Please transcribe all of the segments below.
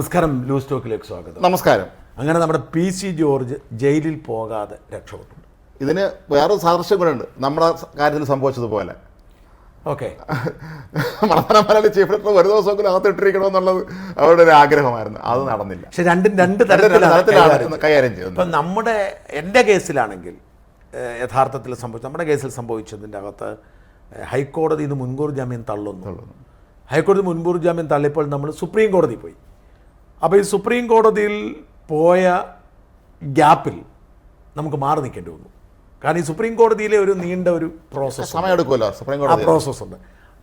നമസ്കാരം ലൂസ് ടോക്കിലേക്ക് സ്വാഗതം. നമസ്കാരം. അങ്ങനെ നമ്മുടെ പി സി ജോർജ് ജയിലിൽ പോകാതെ രക്ഷപ്പെട്ടു ഇതിന് വേറെ സാദൃശ്യം കൂടെ ഉണ്ട്. നമ്മുടെ കാര്യത്തിൽ സംഭവിച്ചതുപോലെ. Okay. Malappuram Malayali chief doctor ഒരു ദിവസമെങ്കിലും അകത്തിട്ടിരിക്കണമെന്നുള്ളത് അവരുടെ ഒരു ആഗ്രഹമായിരുന്നു. അത് നടന്നില്ല. പക്ഷെ രണ്ടും രണ്ട് തരത്തിലാണ് കൈകാര്യം ചെയ്തത് ഇപ്പം നമ്മുടെ എന്റെ കേസിലാണെങ്കിൽ യഥാർത്ഥത്തിൽ സംഭവിച്ചു നമ്മുടെ കേസിൽ സംഭവിച്ചതിന്റെ അകത്ത് ഹൈക്കോടതി ഇത് മുൻകൂർ ജാമ്യം തള്ളുന്നു. ഹൈക്കോടതി മുൻകൂർ ജാമ്യം തള്ളിയപ്പോൾ നമ്മൾ സുപ്രീം കോടതി പോയി. അപ്പോൾ ഈ സുപ്രീം കോടതിയിൽ പോയ ഗ്യാപ്പിൽ നമുക്ക് മാറി നിൽക്കേണ്ടി വന്നു. കാരണം ഈ സുപ്രീം കോടതിയിലെ ഒരു നീണ്ട ഒരു പ്രോസസ്സ് സമയമെടുക്കുമല്ലോ സുപ്രീം ആ കോടതി പ്രോസസ്സ് ഉണ്ട്.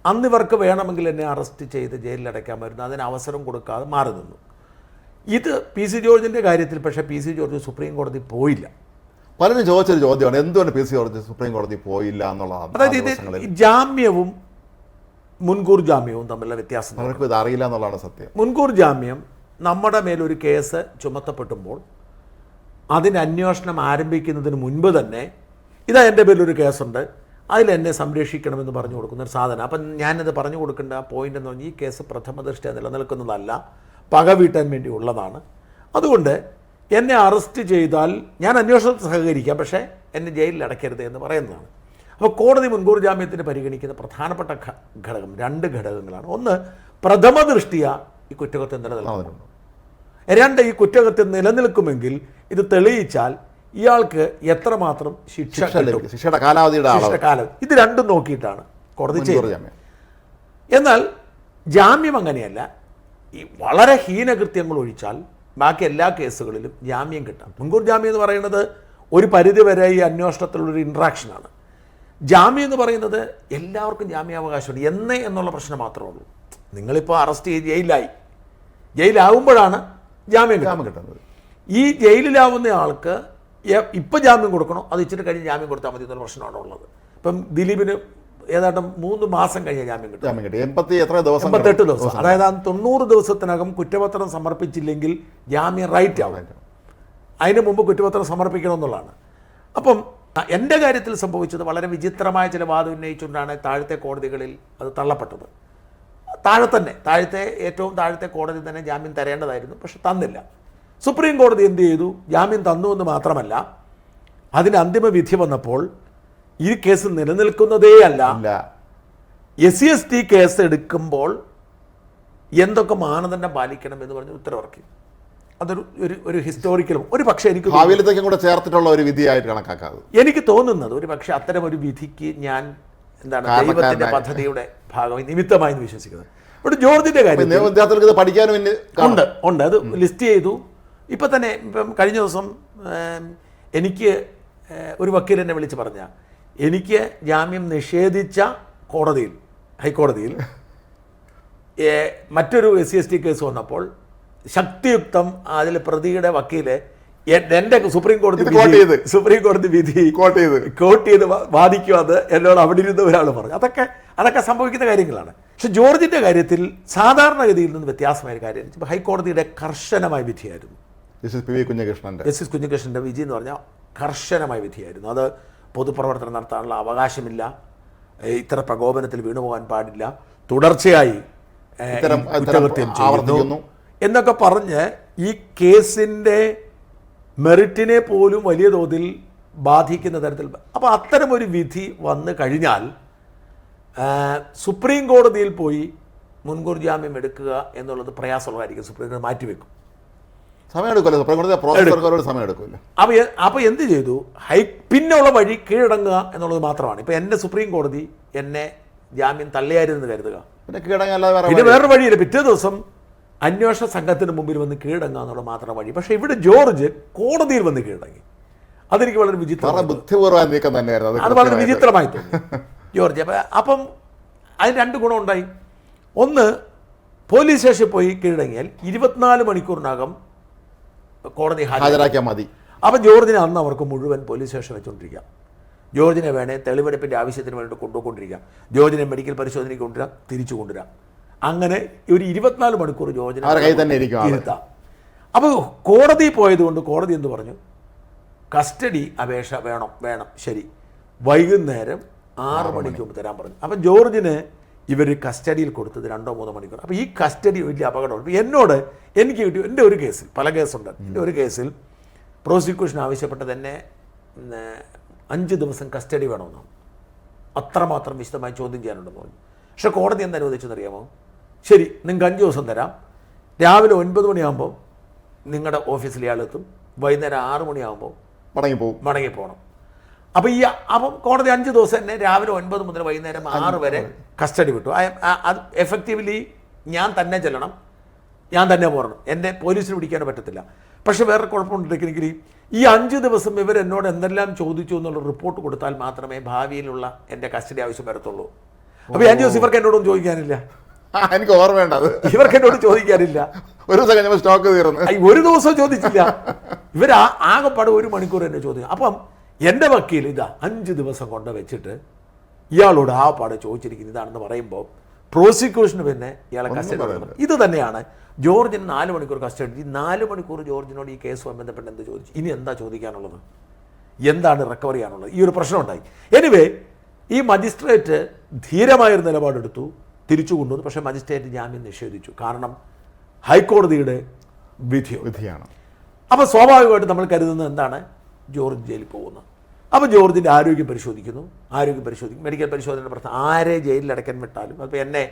അന്ന് ഇവർക്ക് വേണമെങ്കിൽ എന്നെ അറസ്റ്റ് ചെയ്ത് ജയിലിൽ വരുന്നു അതിന് അവസരം കൊടുക്കാതെ മാറി നിന്നു. ഇത് പി സി ജോർജിന്റെ കാര്യത്തിൽ പക്ഷേ പി സി ജോർജ് സുപ്രീം കോടതി പോയില്ല. പലരും ചോദിച്ചൊരു ചോദ്യമാണ് എന്തുകൊണ്ട് പി സി ജോർജ് സുപ്രീം കോടതി പോയില്ല എന്നുള്ളതാണ് ആ അതായത് ഇത് ജാമ്യവും മുൻകൂർ ജാമ്യവും തമ്മിലുള്ള വ്യത്യാസം? അവർക്ക് ഇത് അറിയില്ല എന്നുള്ളതാണ് സത്യം. മുൻകൂർ ജാമ്യം നമ്മുടെ മേലൊരു കേസ് ചുമത്തപ്പെട്ടുമ്പോൾ അതിന് അന്വേഷണം ആരംഭിക്കുന്നതിന് മുൻപ് തന്നെ ഇതാ എന്റെ പേരിലൊരു കേസുണ്ട്. അതിൽ എന്നെ സംരക്ഷിക്കണമെന്ന് പറഞ്ഞു കൊടുക്കുന്ന ഒരു സാധനം. അപ്പം ഞാനത് പറഞ്ഞു കൊടുക്കേണ്ട പോയിന്റ് എന്ന് പറഞ്ഞാൽ ഈ കേസ് പ്രഥമ ദൃഷ്ടിയ നിലനിൽക്കുന്നതല്ല പക വീട്ടാൻ വേണ്ടി ഉള്ളതാണ്. അതുകൊണ്ട് എന്നെ അറസ്റ്റ് ചെയ്താൽ ഞാൻ അന്വേഷണത്തിൽ സഹകരിക്കാം പക്ഷേ എന്നെ ജയിലിൽ അടയ്ക്കരുത് എന്ന് പറയുന്നതാണ്. അപ്പോൾ കോടതി മുൻകൂർ ജാമ്യത്തിന് പരിഗണിക്കുന്ന പ്രധാനപ്പെട്ട ഘടകം രണ്ട് ഘടകങ്ങളാണ്. ഒന്ന് പ്രഥമ ദൃഷ്ടിയ ഈ കുറ്റകൃത്യം അതിനുണ്ട്. രണ്ട് ഈ കുറ്റകൃത്യം നിലനിൽക്കുമെങ്കിൽ ഇത് തെളിയിച്ചാൽ ഇയാൾക്ക് എത്രമാത്രം ശിക്ഷ. ശിക്ഷയുടെ കാലാവധിയുടെ കാലം ഇത് രണ്ടും നോക്കിയിട്ടാണ് കോടതി ചെയ്യുന്നത്. എന്നാൽ ജാമ്യം അങ്ങനെയല്ല. ഈ വളരെ ഹീനകൃത്യങ്ങൾ ഒഴിച്ചാൽ ബാക്കി എല്ലാ കേസുകളിലും ജാമ്യം കിട്ടാം. മുൻകൂർ ജാമ്യം എന്ന് പറയുന്നത് ഒരു പരിധിവരെ ഈ അന്വേഷണത്തിലുള്ളൊരു ഇൻട്രാക്ഷനാണ് ജാമ്യം എന്ന് പറയുന്നത് എല്ലാവർക്കും ജാമ്യാവകാശമുണ്ട് എന്നേ എന്നുള്ള പ്രശ്നം മാത്രമേ ഉള്ളൂ. നിങ്ങളിപ്പോൾ അറസ്റ്റ് ചെയ്ത് ജയിലിലായി ജയിലാവുമ്പോഴാണ് ജാമ്യം ജാമ്യം കിട്ടുന്നത്. ഈ ജയിലിലാവുന്ന ആൾക്ക് ഇപ്പം ജാമ്യം കൊടുക്കണോ? അത് ഇച്ചിരി കഴിഞ്ഞ് ജാമ്യം കൊടുത്താൽ മതി എന്നൊരു പ്രശ്നമാണ് ഉള്ളത്. ഇപ്പം ദിലീപിന് ഏതാണ്ട് മൂന്ന് മാസം കഴിഞ്ഞ ജാമ്യം കിട്ടും. ജാമ്യം കിട്ടി. എൺപത്തി എത്ര ദിവസം എൺപത്തെട്ട് ദിവസം. അതായത് ആ തൊണ്ണൂറ് ദിവസത്തിനകം കുറ്റപത്രം സമർപ്പിച്ചില്ലെങ്കിൽ ജാമ്യം റൈറ്റ് ആവും. അതിന് മുമ്പ് കുറ്റപത്രം സമർപ്പിക്കണം എന്നുള്ളതാണ് അപ്പം എന്റെ കാര്യത്തിൽ സംഭവിച്ചത് വളരെ വിചിത്രമായ ചില വാദം ഉന്നയിച്ചുകൊണ്ടാണ് താഴത്തെ കോടതികളിൽ അത് തള്ളപ്പെട്ടത്. താഴെ തന്നെ താഴത്തെ ഏറ്റവും താഴത്തെ കോടതി തന്നെ ജാമ്യം തരേണ്ടതായിരുന്നു പക്ഷെ തന്നില്ല. സുപ്രീം കോടതി എന്ത് ചെയ്തു? ജാമ്യം തന്നു എന്ന് മാത്രമല്ല അതിന് അന്തിമ വിധി വന്നപ്പോൾ ഈ കേസ് നിലനിൽക്കുന്നതേ അല്ല. S C S T case എടുക്കുമ്പോൾ എന്തൊക്കെ മാനദണ്ഡം പാലിക്കണം എന്ന് പറഞ്ഞ് ഉത്തരവിറക്കി. അതൊരു ഒരു ഒരു ഹിസ്റ്റോറിക്കലും ഒരു പക്ഷേ എനിക്ക് ഭാവിയിലത്തേക്കും കൂടെ ചേർത്തിട്ടുള്ള ഒരു വിധിയായിട്ട് കണക്കാക്കാതെ എനിക്ക് തോന്നുന്നത് ഒരു പക്ഷേ അത്തരം ഒരു വിധിക്ക് ഞാൻ എന്താണ് ദൈവത്തിന്റെ പദ്ധതിയുടെ ഭാഗമായി നിമിത്തമായി എന്ന് വിശ്വസിക്കുന്നത്. ഇവിടെ ജോർജിന്റെ കാര്യം വിദ്യാർത്ഥികൾക്ക് ഇത് പഠിക്കാനും ഉണ്ട് ഉണ്ട്. അത് ലിസ്റ്റ് ചെയ്തു. ഇപ്പം തന്നെ ഇപ്പം കഴിഞ്ഞ ദിവസം എനിക്ക് ഒരു വക്കീൽ എന്നെ വിളിച്ച് പറഞ്ഞ എനിക്ക് ജാമ്യം നിഷേധിച്ച കോടതിയിൽ ഹൈക്കോടതിയിൽ മറ്റൊരു S C S T case വന്നപ്പോൾ ശക്തിയുക്തം അതിൽ പ്രതിയുടെ വക്കീൽ എ- എന്റെ സുപ്രീം കോടതി സുപ്രീം കോടതി വിധി കോട്ട് ചെയ്ത്. കോട്ട് ചെയ്ത് വാദിക്കുക അത് എന്നോട് അവിടെ ഇരുന്ന ഒരാൾ പറഞ്ഞു. അതൊക്കെ അതൊക്കെ സംഭവിക്കുന്ന കാര്യങ്ങളാണ്. പക്ഷെ ജോർജിന്റെ കാര്യത്തിൽ സാധാരണഗതിയിൽ നിന്ന് വ്യത്യാസമായ കാര്യം ഹൈക്കോടതിയുടെ കർശനമായ വിധിയായിരുന്നു. കുഞ്ഞകൃഷ്ണന്റെ. ജസ്റ്റിസ് കുഞ്ഞകൃഷ്ണന്റെ വിധി എന്ന് പറഞ്ഞാൽ കർശനമായ വിധിയായിരുന്നു. അത് പൊതുപ്രവർത്തനം നടത്താനുള്ള അവകാശമില്ല. ഇത്ര പ്രകോപനത്തിൽ വീണുപോകാൻ പാടില്ല. തുടർച്ചയായി കുറ്റകൃത്യം ചെയ്യുന്നു. എന്നൊക്കെ പറഞ്ഞ് ഈ കേസിന്റെ മെറിറ്റിനെ പോലും വലിയ തോതിൽ ബാധിക്കുന്ന തരത്തിൽ. അപ്പോൾ അത്തരമൊരു വിധി വന്നു കഴിഞ്ഞാൽ സുപ്രീം കോടതിയിൽ പോയി മുൻകൂർ ജാമ്യം എടുക്കുക എന്നുള്ളത് പ്രയാസമുള്ളതായിരിക്കും. സുപ്രീം കോടതി മാറ്റിവെക്കും. സമയം എടുക്കുമല്ലോ സുപ്രീം കോടതി പ്രോസസ്സർക്കൊരു സമയം അപ്പോൾ അപ്പോൾ എന്ത് ചെയ്തു? ഹൈ പിന്നെയുള്ള വഴി കീഴടങ്ങുക എന്നുള്ളത് മാത്രമാണ്. ഇപ്പോൾ എന്റെ സുപ്രീം കോടതി എന്നെ ജാമ്യം തള്ളിയായിരുന്നു കരുതുക. പിന്നെ വേറൊരു വഴിയില്ല. പിറ്റേ ദിവസം അന്വേഷണ സംഘത്തിന് മുമ്പിൽ വന്ന് കീഴടങ്ങുക എന്നുള്ള മാത്രം വഴി. പക്ഷേ ഇവിടെ ജോർജ് കോടതിയിൽ വന്ന് കീഴടങ്ങി. അതെനിക്ക് വളരെ വിചിത്രം നീക്കം തന്നെയായിരുന്നു. അത് വളരെ. വിചിത്രമായി തോന്നി. ജോർജ് അപ്പം അതിന് രണ്ട് ഗുണമുണ്ടായി ഒന്ന് പോലീസ് സ്റ്റേഷനിൽ പോയി കീഴടങ്ങിയാൽ ഇരുപത്തിനാല് മണിക്കൂറിനകം കോടതി ഹാജരാക്കി. ഹാജരാക്കിയാൽ മതി. അപ്പം ജോർജിനെ അന്ന് അവർക്ക് മുഴുവൻ പോലീസ് സ്റ്റേഷൻ വെച്ചുകൊണ്ടിരിക്കാം. ജോർജിനെ വേണേൽ തെളിവെടുപ്പിന്റെ ആവശ്യത്തിന് വേണ്ടി കൊണ്ടുപോയിക്കൊണ്ടിരിക്കാം. ജോർജിനെ മെഡിക്കൽ പരിശോധനയ്ക്ക് കൊണ്ടുവരാം തിരിച്ചു കൊണ്ടുവരാം. അങ്ങനെ ഒരു ഇരുപത്തിനാല് മണിക്കൂർ യോജന തന്നെ ഇരുത്താം. അപ്പോൾ കോടതി പോയതുകൊണ്ട് കോടതി എന്ന് പറഞ്ഞു? കസ്റ്റഡി അപേക്ഷ വേണം വേണം ശരി. വൈകുന്നേരം ആറ് മണിക്ക് മുമ്പ് തരാൻ പറഞ്ഞു. അപ്പം ജോർജിന് ഇവർ കസ്റ്റഡിയിൽ കൊടുത്തത് രണ്ടോ മൂന്നോ മണിക്കൂർ. അപ്പോൾ ഈ കസ്റ്റഡി വലിയ അപകടമാണ്. അപ്പോൾ എന്നോട് എനിക്ക് കിട്ടി എന്റെ ഒരു കേസിൽ പല കേസുണ്ട്. എന്റെ ഒരു കേസിൽ പ്രോസിക്യൂഷൻ ആവശ്യപ്പെട്ടത് തന്നെ അഞ്ച് ദിവസം കസ്റ്റഡി വേണമെന്നാണ്. അത്രമാത്രം വിശദമായി ചോദ്യം ചെയ്യാനുണ്ടെന്ന് പറഞ്ഞു. പക്ഷേ കോടതി എന്ത് അനുവദിച്ചെന്നറിയാമോ ശരി നിങ്ങൾക്ക് അഞ്ച് ദിവസം തരാം. രാവിലെ ഒൻപത് മണിയാകുമ്പോൾ നിങ്ങളുടെ ഓഫീസിൽ ഇയാളെത്തും. വൈകുന്നേരം ആറ് മണിയാകുമ്പോൾ മടങ്ങി പോകും മടങ്ങി പോകണം അപ്പോൾ ഈ അപ്പം കോടതി അഞ്ച് ദിവസം തന്നെ രാവിലെ ഒൻപത് മുതൽ വൈകുന്നേരം ആറ് വരെ കസ്റ്റഡി വിട്ടു. അത് എഫക്റ്റീവ്ലി ഞാൻ തന്നെ ചെല്ലണം. ഞാൻ തന്നെ പോരണം. എന്നെ പോലീസിന് പിടിക്കാൻ പറ്റത്തില്ല. പക്ഷെ വേറെ കുഴപ്പമുണ്ട്. ടെക്നിക്കലി ഈ അഞ്ച് ദിവസം ഇവർ എന്നോട് എന്തെല്ലാം ചോദിച്ചു എന്നുള്ള റിപ്പോർട്ട് കൊടുത്താൽ മാത്രമേ ഭാവിയിലുള്ള എന്റെ കസ്റ്റഡി ആവശ്യം വരത്തുള്ളൂ. അപ്പോൾ ഈ അഞ്ച് ദിവസം ഇവർക്ക് എന്നോടൊന്നും ചോദിക്കാനില്ല. എനിക്ക് അത് ഇവർക്ക് എന്നോട് ചോദിക്കാനില്ല. ഒരു ദിവസം കഴിഞ്ഞപ്പോൾ സ്റ്റോക്ക് തീർന്നു. ഒരു ദിവസം ചോദിച്ചില്ല. ഇവർ ആകെപ്പാട് ഒരു മണിക്കൂർ എന്നെ ചോദിക്കും അപ്പം എന്റെ വക്കീൽ ഇതാ അഞ്ച് ദിവസം കൊണ്ട് വെച്ചിട്ട് ഇയാളോട് ആ പാട് ചോദിച്ചിരിക്കുന്നത് ഇതാണെന്ന് പറയുമ്പോൾ പ്രോസിക്യൂഷന് പിന്നെ ഇയാളെ കസ്റ്റഡി. ഇത് തന്നെയാണ് ജോർജിന് നാല് മണിക്കൂർ കസ്റ്റഡി നാല് മണിക്കൂർ ജോർജിനോട് ഈ കേസ് ബന്ധപ്പെട്ട് എന്ത് ചോദിച്ചു? ഇനി എന്താ ചോദിക്കാനുള്ളത്? എന്താണ് റിക്കവറി ചെയ്യാനുള്ളത്? ഈ ഒരു പ്രശ്നം ഉണ്ടായി എനിവേ ഈ മജിസ്ട്രേറ്റ് ധീരമായൊരു നിലപാടെടുത്തു. തിരിച്ചു കൊണ്ടുവന്നു. പക്ഷേ മജിസ്ട്രേറ്റ് ജാമ്യം നിഷേധിച്ചു. കാരണം ഹൈക്കോടതിയുടെ വിധി വിധിയാണ്. അപ്പോൾ സ്വാഭാവികമായിട്ട് നമ്മൾ കരുതുന്നത് എന്താണ്? ജോർജ് ജയിലിൽ പോകുന്നത് അപ്പോൾ ജോർജിന്റെ ആരോഗ്യം പരിശോധിക്കുന്നു. ആരോഗ്യം പരിശോധിക്കും. മെഡിക്കൽ പരിശോധന പ്രശ്നം. ആരെ ജയിലിൽ അടയ്ക്കാൻ വിട്ടാലും അപ്പോൾ എന്നെ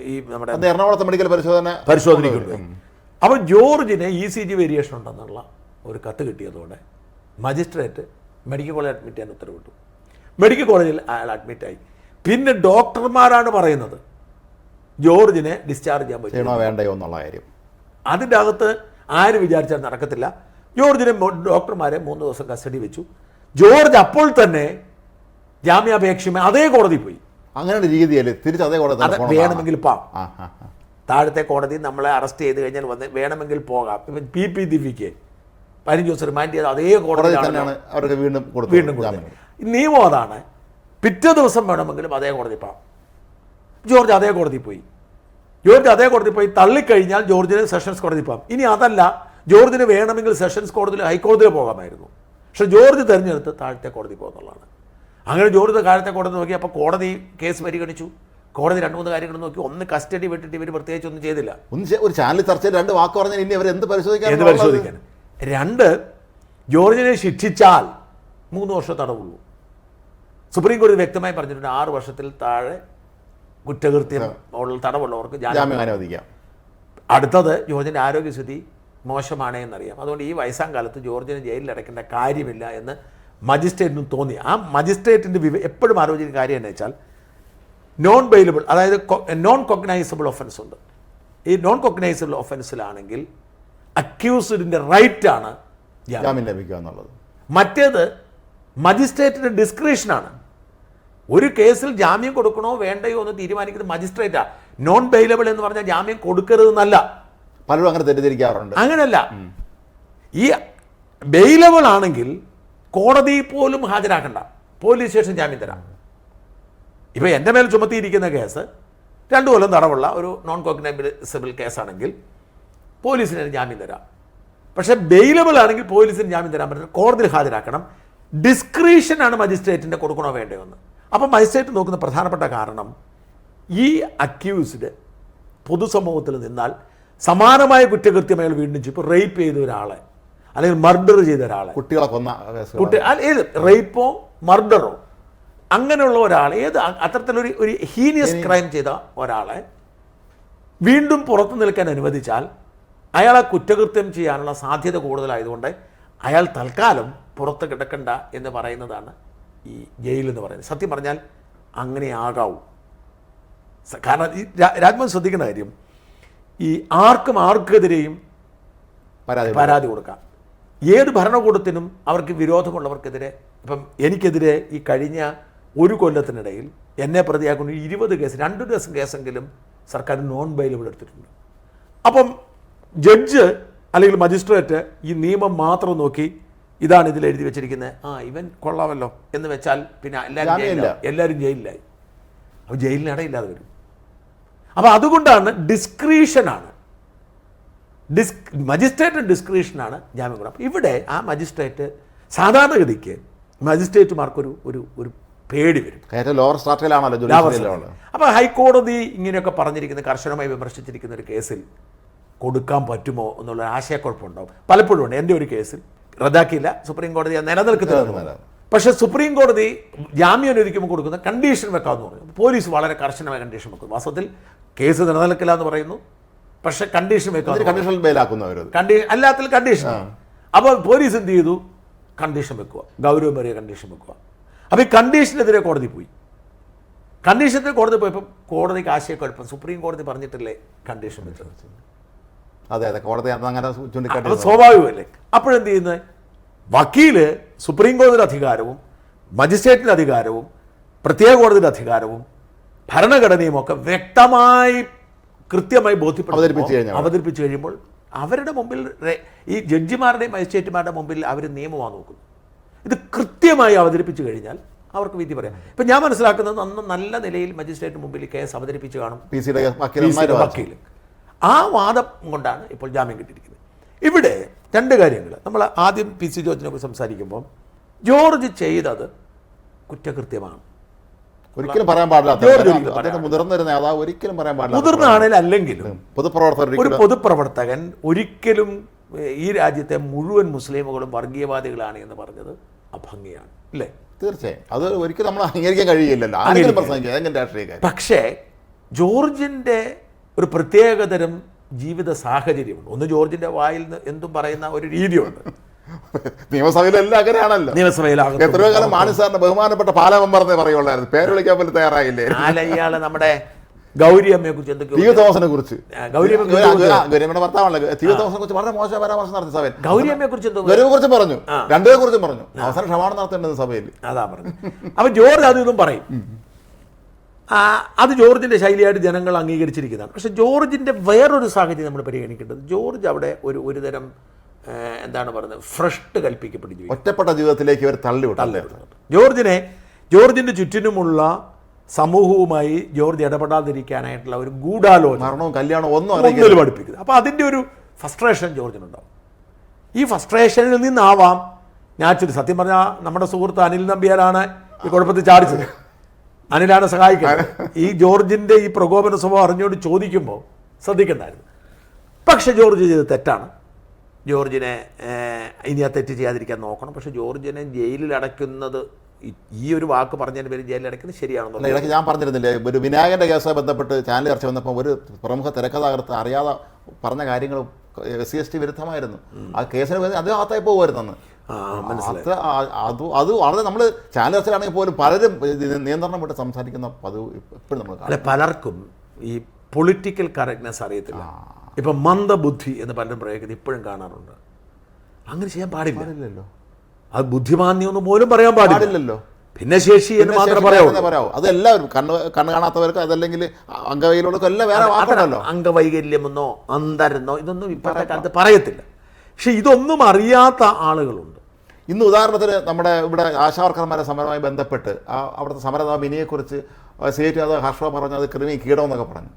ഈ നമ്മുടെ എറണാകുളത്തെ മെഡിക്കൽ പരിശോധന പരിശോധനയ്ക്കുണ്ട് അപ്പോൾ ജോർജിന് ഇ സി ജി വേരിയേഷൻ ഉണ്ടെന്നുള്ള ഒരു കത്ത് കിട്ടിയതോടെ മജിസ്ട്രേറ്റ് മെഡിക്കൽ കോളേജ് അഡ്മിറ്റ് ചെയ്യാൻ ഉത്തരവിട്ടു. മെഡിക്കൽ കോളേജിൽ അയാൾ അഡ്മിറ്റായി പിന്നെ ഡോക്ടർമാരാണ് പറയുന്നത്. ജോർജിനെ ഡിസ്ചാർജ് ചെയ്യാൻ പറ്റും വേണ്ടയോ എന്നുള്ള കാര്യം. അതിന്റെ അകത്ത് ആര് വിചാരിച്ചാൽ നടക്കത്തില്ല. ജോർജിനെ ഡോക്ടർമാരെ മൂന്ന് ദിവസം കസ്റ്റഡി വെച്ചു. ജോർജ് അപ്പോൾ തന്നെ ജാമ്യാപേക്ഷയുമായി അതേ കോടതി പോയി. അങ്ങനെ രീതിയല്ലേ? തിരിച്ച് അതേ കോടതി വേണമെങ്കിൽ പാ. താഴത്തെ കോടതി നമ്മളെ അറസ്റ്റ് ചെയ്ത് കഴിഞ്ഞാൽ വന്ന് വേണമെങ്കിൽ പോകാം. ഇപ്പം പി പി ദിവ്യക്ക് പതിനഞ്ച് ദിവസം റിമാൻഡ് ചെയ്ത് അതേ കോടതി വീണ്ടും വീണ്ടും നിയമം അതാണ്. പിറ്റേ ദിവസം വേണമെങ്കിലും അതേ കോടതി പോകാം. ജോർജ് അതേ കോടതി പോയി. ജോർജ് അതേ കോടതി പോയി. തള്ളിക്കഴിഞ്ഞാൽ ജോർജിന് സെഷൻസ് കോടതി പോകാം. ഇനി അതല്ല ജോർജിന് വേണമെങ്കിൽ സെഷൻസ് കോടതിയിൽ ഹൈക്കോടതിയിൽ പോകാമായിരുന്നു. പക്ഷെ ജോർജ് തിരഞ്ഞെടുത്ത് താഴത്തെ കോടതി പോകുന്നുള്ളതാണ്. അങ്ങനെ ജോർജ് താഴത്തെ കോടതി നോക്കി അപ്പോൾ കോടതി കേസ് പരിഗണിച്ചു. കോടതി രണ്ട് മൂന്ന് കാര്യങ്ങൾ നോക്കി. ഒന്ന് കസ്റ്റഡി വിട്ടിട്ട് ഇവർ പ്രത്യേകിച്ച് ഒന്നും ചെയ്തില്ല. ഒന്ന് ഒരു ചാനൽ ചർച്ചയിൽ രണ്ട് വാക്ക് പറഞ്ഞാൽ ഇനി അവർ എന്ത് പരിശോധിക്കാൻ എന്ത് പരിശോധിക്കാൻ? രണ്ട് ജോർജിനെ ശിക്ഷിച്ചാൽ മൂന്ന് വർഷം തടവുള്ളൂ. സുപ്രീം കോടതി വ്യക്തമായി പറഞ്ഞിട്ടുണ്ട് ആറ് വർഷത്തിൽ താഴെ കുറ്റകൃത്യം ഉള്ള തടവുള്ളവർക്ക് ജാമ്യം അനുവദിക്കാം. അടുത്തത് ജോർജിന്റെ ആരോഗ്യസ്ഥിതി മോശമാണ് എന്നറിയാം. അതുകൊണ്ട് ഈ വയസ്സാം കാലത്ത് ജോർജിനെ ജയിലിൽ അടയ്ക്കേണ്ട കാര്യമില്ല എന്ന് മജിസ്ട്രേറ്റിനും തോന്നി. ആ മജിസ്ട്രേറ്റിന്റെ വിവ എപ്പോഴും ആലോചിക്കുന്ന കാര്യം എന്ന് വെച്ചാൽ നോൺ ബെയിലബിൾ അതായത് നോൺ കൊഗ്നൈസബിൾ ഒഫൻസ് ഉണ്ട്. ഈ നോൺ കൊഗ്നൈസബിൾ ഒഫൻസിലാണെങ്കിൽ അക്യൂസ്ഡിന്റെ റൈറ്റ് ആണ് ജാമ്യം ലഭിക്കുക എന്നുള്ളത്. മറ്റേത് മജിസ്ട്രേറ്റിന്റെ ഡിസ്ക്രിപ്ഷനാണ് ഒരു കേസിൽ ജാമ്യം കൊടുക്കണോ വേണ്ടയോ എന്ന് തീരുമാനിക്കുന്നത് മജിസ്ട്രേറ്റാണ് നോൺ ബെയിലബിൾ എന്ന് പറഞ്ഞാൽ ജാമ്യം കൊടുക്കരുതെന്നല്ല. പലരും അങ്ങനെ തെറ്റിദ്ധരിക്കാറുണ്ട്. അങ്ങനല്ല. ഈ ബെയിലബിൾ ആണെങ്കിൽ കോടതി പോലും ഹാജരാക്കണ്ട. പോലീസ് സ്റ്റേഷൻ ജാമ്യം തരാം. ഇപ്പൊ എന്റെ മേൽ ചുമത്തിയിരിക്കുന്ന കേസ് രണ്ടു കൊല്ലം തടവുള്ള ഒരു നോൺ കോഗ്നൈബിൾ കേസാണെങ്കിൽ പോലീസിന് ജാമ്യം തരാം. പക്ഷേ ബെയിലബിൾ ആണെങ്കിൽ പോലീസിന് ജാമ്യം തരാൻ പറ്റില്ല. കോടതിയിൽ ഹാജരാക്കണം. ഡിസ്ക്രീഷനാണ് മജിസ്ട്രേറ്റിന്റെ കൊടുക്കണോ വേണ്ടതെന്ന് അപ്പം മജിസ്ട്രേറ്റ് നോക്കുന്ന പ്രധാനപ്പെട്ട കാരണം ഈ അക്യൂസ്ഡ് പൊതുസമൂഹത്തിൽ നിന്നാൽ സമാനമായ കുറ്റകൃത്യം അയാൾ വീണ്ടും ചെയ്യും. ഇപ്പോൾ റേപ്പ് ചെയ്ത ഒരാളെ അല്ലെങ്കിൽ മർഡർ ചെയ്ത ഒരാളെ. കുട്ടികളെ കൊന്ന. കുട്ടി ഏത്? റേപ്പോ മർഡറോ അങ്ങനെയുള്ള ഒരാൾ ഏത്? അത്തരത്തിലൊരു ഒരു ഹീനിയസ് ക്രൈം ചെയ്ത ഒരാളെ വീണ്ടും പുറത്തു നിൽക്കാൻ അനുവദിച്ചാൽ അയാളെ കുറ്റകൃത്യം ചെയ്യാനുള്ള സാധ്യത കൂടുതലായതുകൊണ്ട് അയാൾ തൽക്കാലം പുറത്ത് കിടക്കണ്ട എന്ന് പറയുന്നതാണ് ഈ ജയിൽ എന്ന് പറയുന്നത്. സത്യം പറഞ്ഞാൽ അങ്ങനെ ആകാവൂ. കാരണം ഈ രാജ്മോഹൻ ശ്രദ്ധിക്കേണ്ട കാര്യം ഈ ആർക്കും ആർക്കെതിരെയും പരാതി പരാതി കൊടുക്കാം. ഏത് ഭരണകൂടത്തിനും അവർക്ക് വിരോധമുള്ളവർക്കെതിരെ ഇപ്പം എനിക്കെതിരെ ഈ കഴിഞ്ഞ ഒരു കൊല്ലത്തിനിടയിൽ എന്നെ പ്രതിയാക്കുന്ന ഇരുപത് കേസ് രണ്ട് ദിവസം കേസെങ്കിലും സർക്കാർ നോൺ ബെയിലബിൾ എടുത്തിട്ടുണ്ട്. അപ്പം ജഡ്ജ് അല്ലെങ്കിൽ മജിസ്ട്രേറ്റ് ഈ നിയമം മാത്രം നോക്കി ഇതാണ് ഇതിൽ എഴുതി വെച്ചിരിക്കുന്നത്. ആ ഇവൻ കൊള്ളാമല്ലോ എന്ന് വെച്ചാൽ പിന്നെ എല്ലാവരും. ജയിലിലായി എല്ലാവരും ജയിലിലായി. അപ്പോൾ ജയിലിന് ഇടയില്ലാതെ വരും. അപ്പോൾ അതുകൊണ്ടാണ് ഡിസ്ക്രീഷനാണ്. ഡിസ്ക് മജിസ്ട്രേറ്റ് ഡിസ്ക്രീഷനാണ് ജാമ്യം കൊടുക്കുക അപ്പോൾ ഇവിടെ ആ മജിസ്ട്രേറ്റ് സാധാരണഗതിക്ക് മജിസ്ട്രേറ്റുമാർക്കൊരു ഒരു ഒരു പേടി വരും. ലോവർ ജുഡീഷ്യറിയിലുള്ള അപ്പോൾ ഹൈക്കോടതി ഇങ്ങനെയൊക്കെ പറഞ്ഞിരിക്കുന്ന കർശനമായി വിമർശിച്ചിരിക്കുന്ന ഒരു കേസിൽ കൊടുക്കാൻ പറ്റുമോ എന്നുള്ള ആശയക്കുഴപ്പമുണ്ടാവും. പലപ്പോഴും ഉണ്ട്. എന്റെ ഒരു കേസിൽ റദ്ദാക്കിയില്ല. സുപ്രീം കോടതി നിലനിൽക്കുന്നത് പക്ഷെ സുപ്രീം കോടതി ജാമ്യം അനുവദിക്കുമ്പോൾ കൊടുക്കുന്ന കണ്ടീഷൻ വെക്കാമെന്ന് പറഞ്ഞു. പോലീസ് വളരെ കർശനമായ കണ്ടീഷൻ വെക്കുന്നു. വാസ്തവത്തിൽ കേസ് നിലനിൽക്കില്ല എന്ന് പറയുന്നു. പക്ഷെ കണ്ടീഷൻ വെക്കാം കണ്ടീഷണൽ ബെയിലാക്കുന്നവരത് കണ്ടീ അല്ലാത്തിൽ കണ്ടീഷൻ അപ്പോൾ പോലീസ് എന്ത് ചെയ്തു? കണ്ടീഷൻ വെക്കുക. ഗൗരവമേറിയ കണ്ടീഷൻ വെക്കുക. അപ്പോൾ ഈ കണ്ടീഷനെതിരെ കോടതി പോയി. കണ്ടീഷനെതിരെ കോടതി പോയപ്പോൾ കോടതിക്ക് ആശയക്കുഴപ്പം. സുപ്രീം കോടതി പറഞ്ഞിട്ടില്ലേ കണ്ടീഷൻ വെച്ചത്? അതെ അതെ കോടതി അങ്ങനെ ചൂണ്ടിക്കാട്ടി സ്വാഭാവികമല്ലേ? അപ്പോഴെന്ത് ചെയ്യുന്നത് വക്കീൽ സുപ്രീം കോടതിയുടെ അധികാരവും മജിസ്ട്രേറ്റിന്റെ അധികാരവും പ്രത്യേക കോടതിയുടെ അധികാരവും ഭരണഘടനയും ഒക്കെ വ്യക്തമായി കൃത്യമായി ബോധ്യപ്പെടുത്തി അവതരിപ്പിച്ചു കഴിയുമ്പോൾ അവരുടെ മുമ്പിൽ ഈ ജഡ്ജിമാരുടെയും മജിസ്ട്രേറ്റുമാരുടെ മുമ്പിൽ അവർ നിയമമാണ് നോക്കുന്നത് ഇത് കൃത്യമായി അവതരിപ്പിച്ചു കഴിഞ്ഞാൽ അവർക്ക് വിധി പറയാം. ഇപ്പം ഞാൻ മനസ്സിലാക്കുന്നത് അന്ന് നല്ല നിലയിൽ മജിസ്ട്രേറ്റ് മുമ്പിൽ കേസ് അവതരിപ്പിച്ച് കാണും. വക്കീൽ ആ വാദം കൊണ്ടാണ് ഇപ്പോൾ ജാമ്യം കിട്ടിയിരിക്കുന്നത്. ഇവിടെ രണ്ട് കാര്യങ്ങൾ. നമ്മൾ ആദ്യം പി സി ജോർജിനെ കുറിച്ച് സംസാരിക്കുമ്പോൾ ജോർജ് ചെയ്തത് കുറ്റകൃത്യമാണ്. ഒരിക്കലും പറയാൻ പാടില്ല. മുതിർന്ന ഒരു നേതാവ് ഒരിക്കലും പറയാൻ പാടില്ല. മുതിർന്ന ആണെങ്കിൽ അല്ലെങ്കിലും പൊതുപ്രവർത്തകർ ഒരു പൊതുപ്രവർത്തകൻ ഒരിക്കലും ഈ രാജ്യത്തെ മുഴുവൻ മുസ്ലിമുകളും വർഗീയവാദികളാണ് എന്ന് പറഞ്ഞത് അഭംഗിയാണ്. അല്ലേ? തീർച്ചയായും. അത് ഒരിക്കലും നമ്മൾ അംഗീകരിക്കാൻ കഴിയില്ലല്ലോ. ആരെങ്കിലും പ്രസംഗിക്കുക എങ്ങനെ രാഷ്ട്രീയക്കാർ. പക്ഷേ ജോർജിന്റെ ഒരു പ്രത്യേകതരം ജീവിത സാഹചര്യമുണ്ട്. ഒന്ന് ജോർജിന്റെ വായിൽ നിന്ന് എന്തും പറയുന്ന ഒരു രീതിയുണ്ട്. നിയമസഭയിലെല്ലാം അങ്ങനെയാണല്ലോ. നിയമസഭയിൽ എത്രയോ കാലം മാണി ബഹുമാനപ്പെട്ട പറഞ്ഞേ പറയുള്ളായിരുന്നു. പേര് വിളിക്കാൻ പോലും തയ്യാറായില്ലേ? ഇയാൾ നമ്മുടെ ഗൗരിയമ്മയെ കുറിച്ച് എന്തൊക്കെ തോമസിനെ കുറിച്ച് ഗൗരിയമ്മയുടെ ഭർത്താവാണല്ലോ. തോമസിനെ കുറിച്ച് വളരെ മോശം പരാമർശം നടത്തി സഭയിൽ. ഗൗരി അമ്മയെ കുറിച്ച് എന്തോ ഗൗരവെ കുറിച്ച് പറഞ്ഞു. രണ്ടുപേരെ കുറിച്ചും പറഞ്ഞു. അവസാനം ക്ഷമാണം നടത്തേണ്ടത് സഭയിൽ. അതാ പറഞ്ഞു അപ്പൊ ജോർജ് അതും പറയും. അത് ജോർജിന്റെ ശൈലിയായിട്ട് ജനങ്ങൾ അംഗീകരിച്ചിരിക്കുന്നതാണ്. പക്ഷേ ജോർജിന്റെ വേറൊരു സാഹചര്യം നമ്മൾ പരിഗണിക്കേണ്ടത്. ജോർജ് അവിടെ ഒരു ഒരുതരം തരം എന്താണ് പറയുന്നത് ഫ്രഷ്ട് കൽപ്പിക്കപ്പെട്ട് ജീവിക്കും ഒറ്റപ്പെട്ട ജീവിതത്തിലേക്ക് ഇവർ തള്ളി തള്ളിവിട്ടല്ലേ ജോർജിനെ ജോർജിന്റെ ചുറ്റിനുമുള്ള സമൂഹവുമായി ജോർജ് ഇടപെടാതിരിക്കാനായിട്ടുള്ള ഒരു ഗൂഢാലോചന മരണവും കല്യാണവും ഒന്നും അറിയില്ല പഠിപ്പിക്കുന്നത് അപ്പോൾ അതിന്റെ ഒരു ഫസ്ട്രേഷൻ ജോർജിനുണ്ടാവും. ഈ ഫസ്ട്രേഷനിൽ നിന്നാവാം. ഞാച്ചൊരു സത്യം പറഞ്ഞാൽ നമ്മുടെ സുഹൃത്ത് അനിൽ നമ്പ്യാരാണ് ഈ കുഴപ്പത്തിൽ ചാടിച്ചത്. അനിലാണ് സഹായിക്കുന്നത്. ഈ ജോർജിന്റെ ഈ പ്രകോപന സ്വഭാവം അറിഞ്ഞുകൊണ്ട് ചോദിക്കുമ്പോൾ ശ്രദ്ധിക്കണ്ടായിരുന്നു. പക്ഷെ ജോർജ് ചെയ്ത് തെറ്റാണ്. ജോർജിനെ ഇനി ആ തെറ്റ് ചെയ്യാതിരിക്കാൻ നോക്കണം. പക്ഷെ ജോർജിനെ ജയിലിൽ അടയ്ക്കുന്നത് ഈ- ഒരു വാക്ക് പറഞ്ഞതിന് പേര് ജയിലിൽ അടയ്ക്കുന്നത് ശരിയാണെന്ന് ഇടയ്ക്ക് ഞാൻ പറഞ്ഞിരുന്നില്ലേ ഒരു വിനായകന്റെ കേസുമായി ബന്ധപ്പെട്ട് ചാനൽ ചർച്ച വന്നപ്പോൾ ഒരു പ്രമുഖ തിരക്കഥാകൃത്ത് അറിയാതെ പറഞ്ഞ കാര്യങ്ങൾ സി എസ് ടി വിരുദ്ധമായിരുന്നു. ആ കേസിന് അത് ആത്തായി പോകുമായിരുന്നു അത് അത് അത് വളരെ നമ്മൾ ചാനൽസിലാണെങ്കിൽ പോലും പലരും നിയന്ത്രണം വിട്ട് സംസാരിക്കുന്ന പതിവ് ഇപ്പോഴും നമ്മൾ പലർക്കും ഈ പൊളിറ്റിക്കൽ കറക്റ്റ്നെസ് അറിയത്തില്ല. ഇപ്പം മന്ദബുദ്ധി എന്ന് പലരും പ്രയോഗിക്കുന്നത് ഇപ്പോഴും കാണാറുണ്ട്. അങ്ങനെ ചെയ്യാൻ പാടില്ല. പാടില്ലല്ലോ. അത് ബുദ്ധിമാന്യം പോലും പറയാൻ പാടില്ല. പാടില്ലല്ലോ. ഭിന്നശേഷി എന്ന് മാത്രം പറയാവൂ. അത് എല്ലാവരും കണ്ണ് കണ്ണ് കാണാത്തവർക്ക് അതല്ലെങ്കിൽ അംഗവൈകല്യമുള്ളവർക്കും എല്ലാം വേറെ വാർത്തകളല്ലോ അംഗവൈകല്യമെന്നോ അന്തരെന്നോ ഇതൊന്നും ഇപ്പോഴത്തെ കാലത്ത് പറയത്തില്ല. പക്ഷെ ഇതൊന്നും അറിയാത്ത ആളുകളുണ്ട്. ഇന്ന് ഉദാഹരണത്തിന് നമ്മുടെ ഇവിടെ ആശാവർക്കർമാരുടെ സമരവുമായി ബന്ധപ്പെട്ട് ആ അവിടുത്തെ സമരനാമിനിയെക്കുറിച്ച് സി ഐ ടി അത് ഹർഷ പറഞ്ഞത് കൃമി കീടമെന്നൊക്കെ പറഞ്ഞു.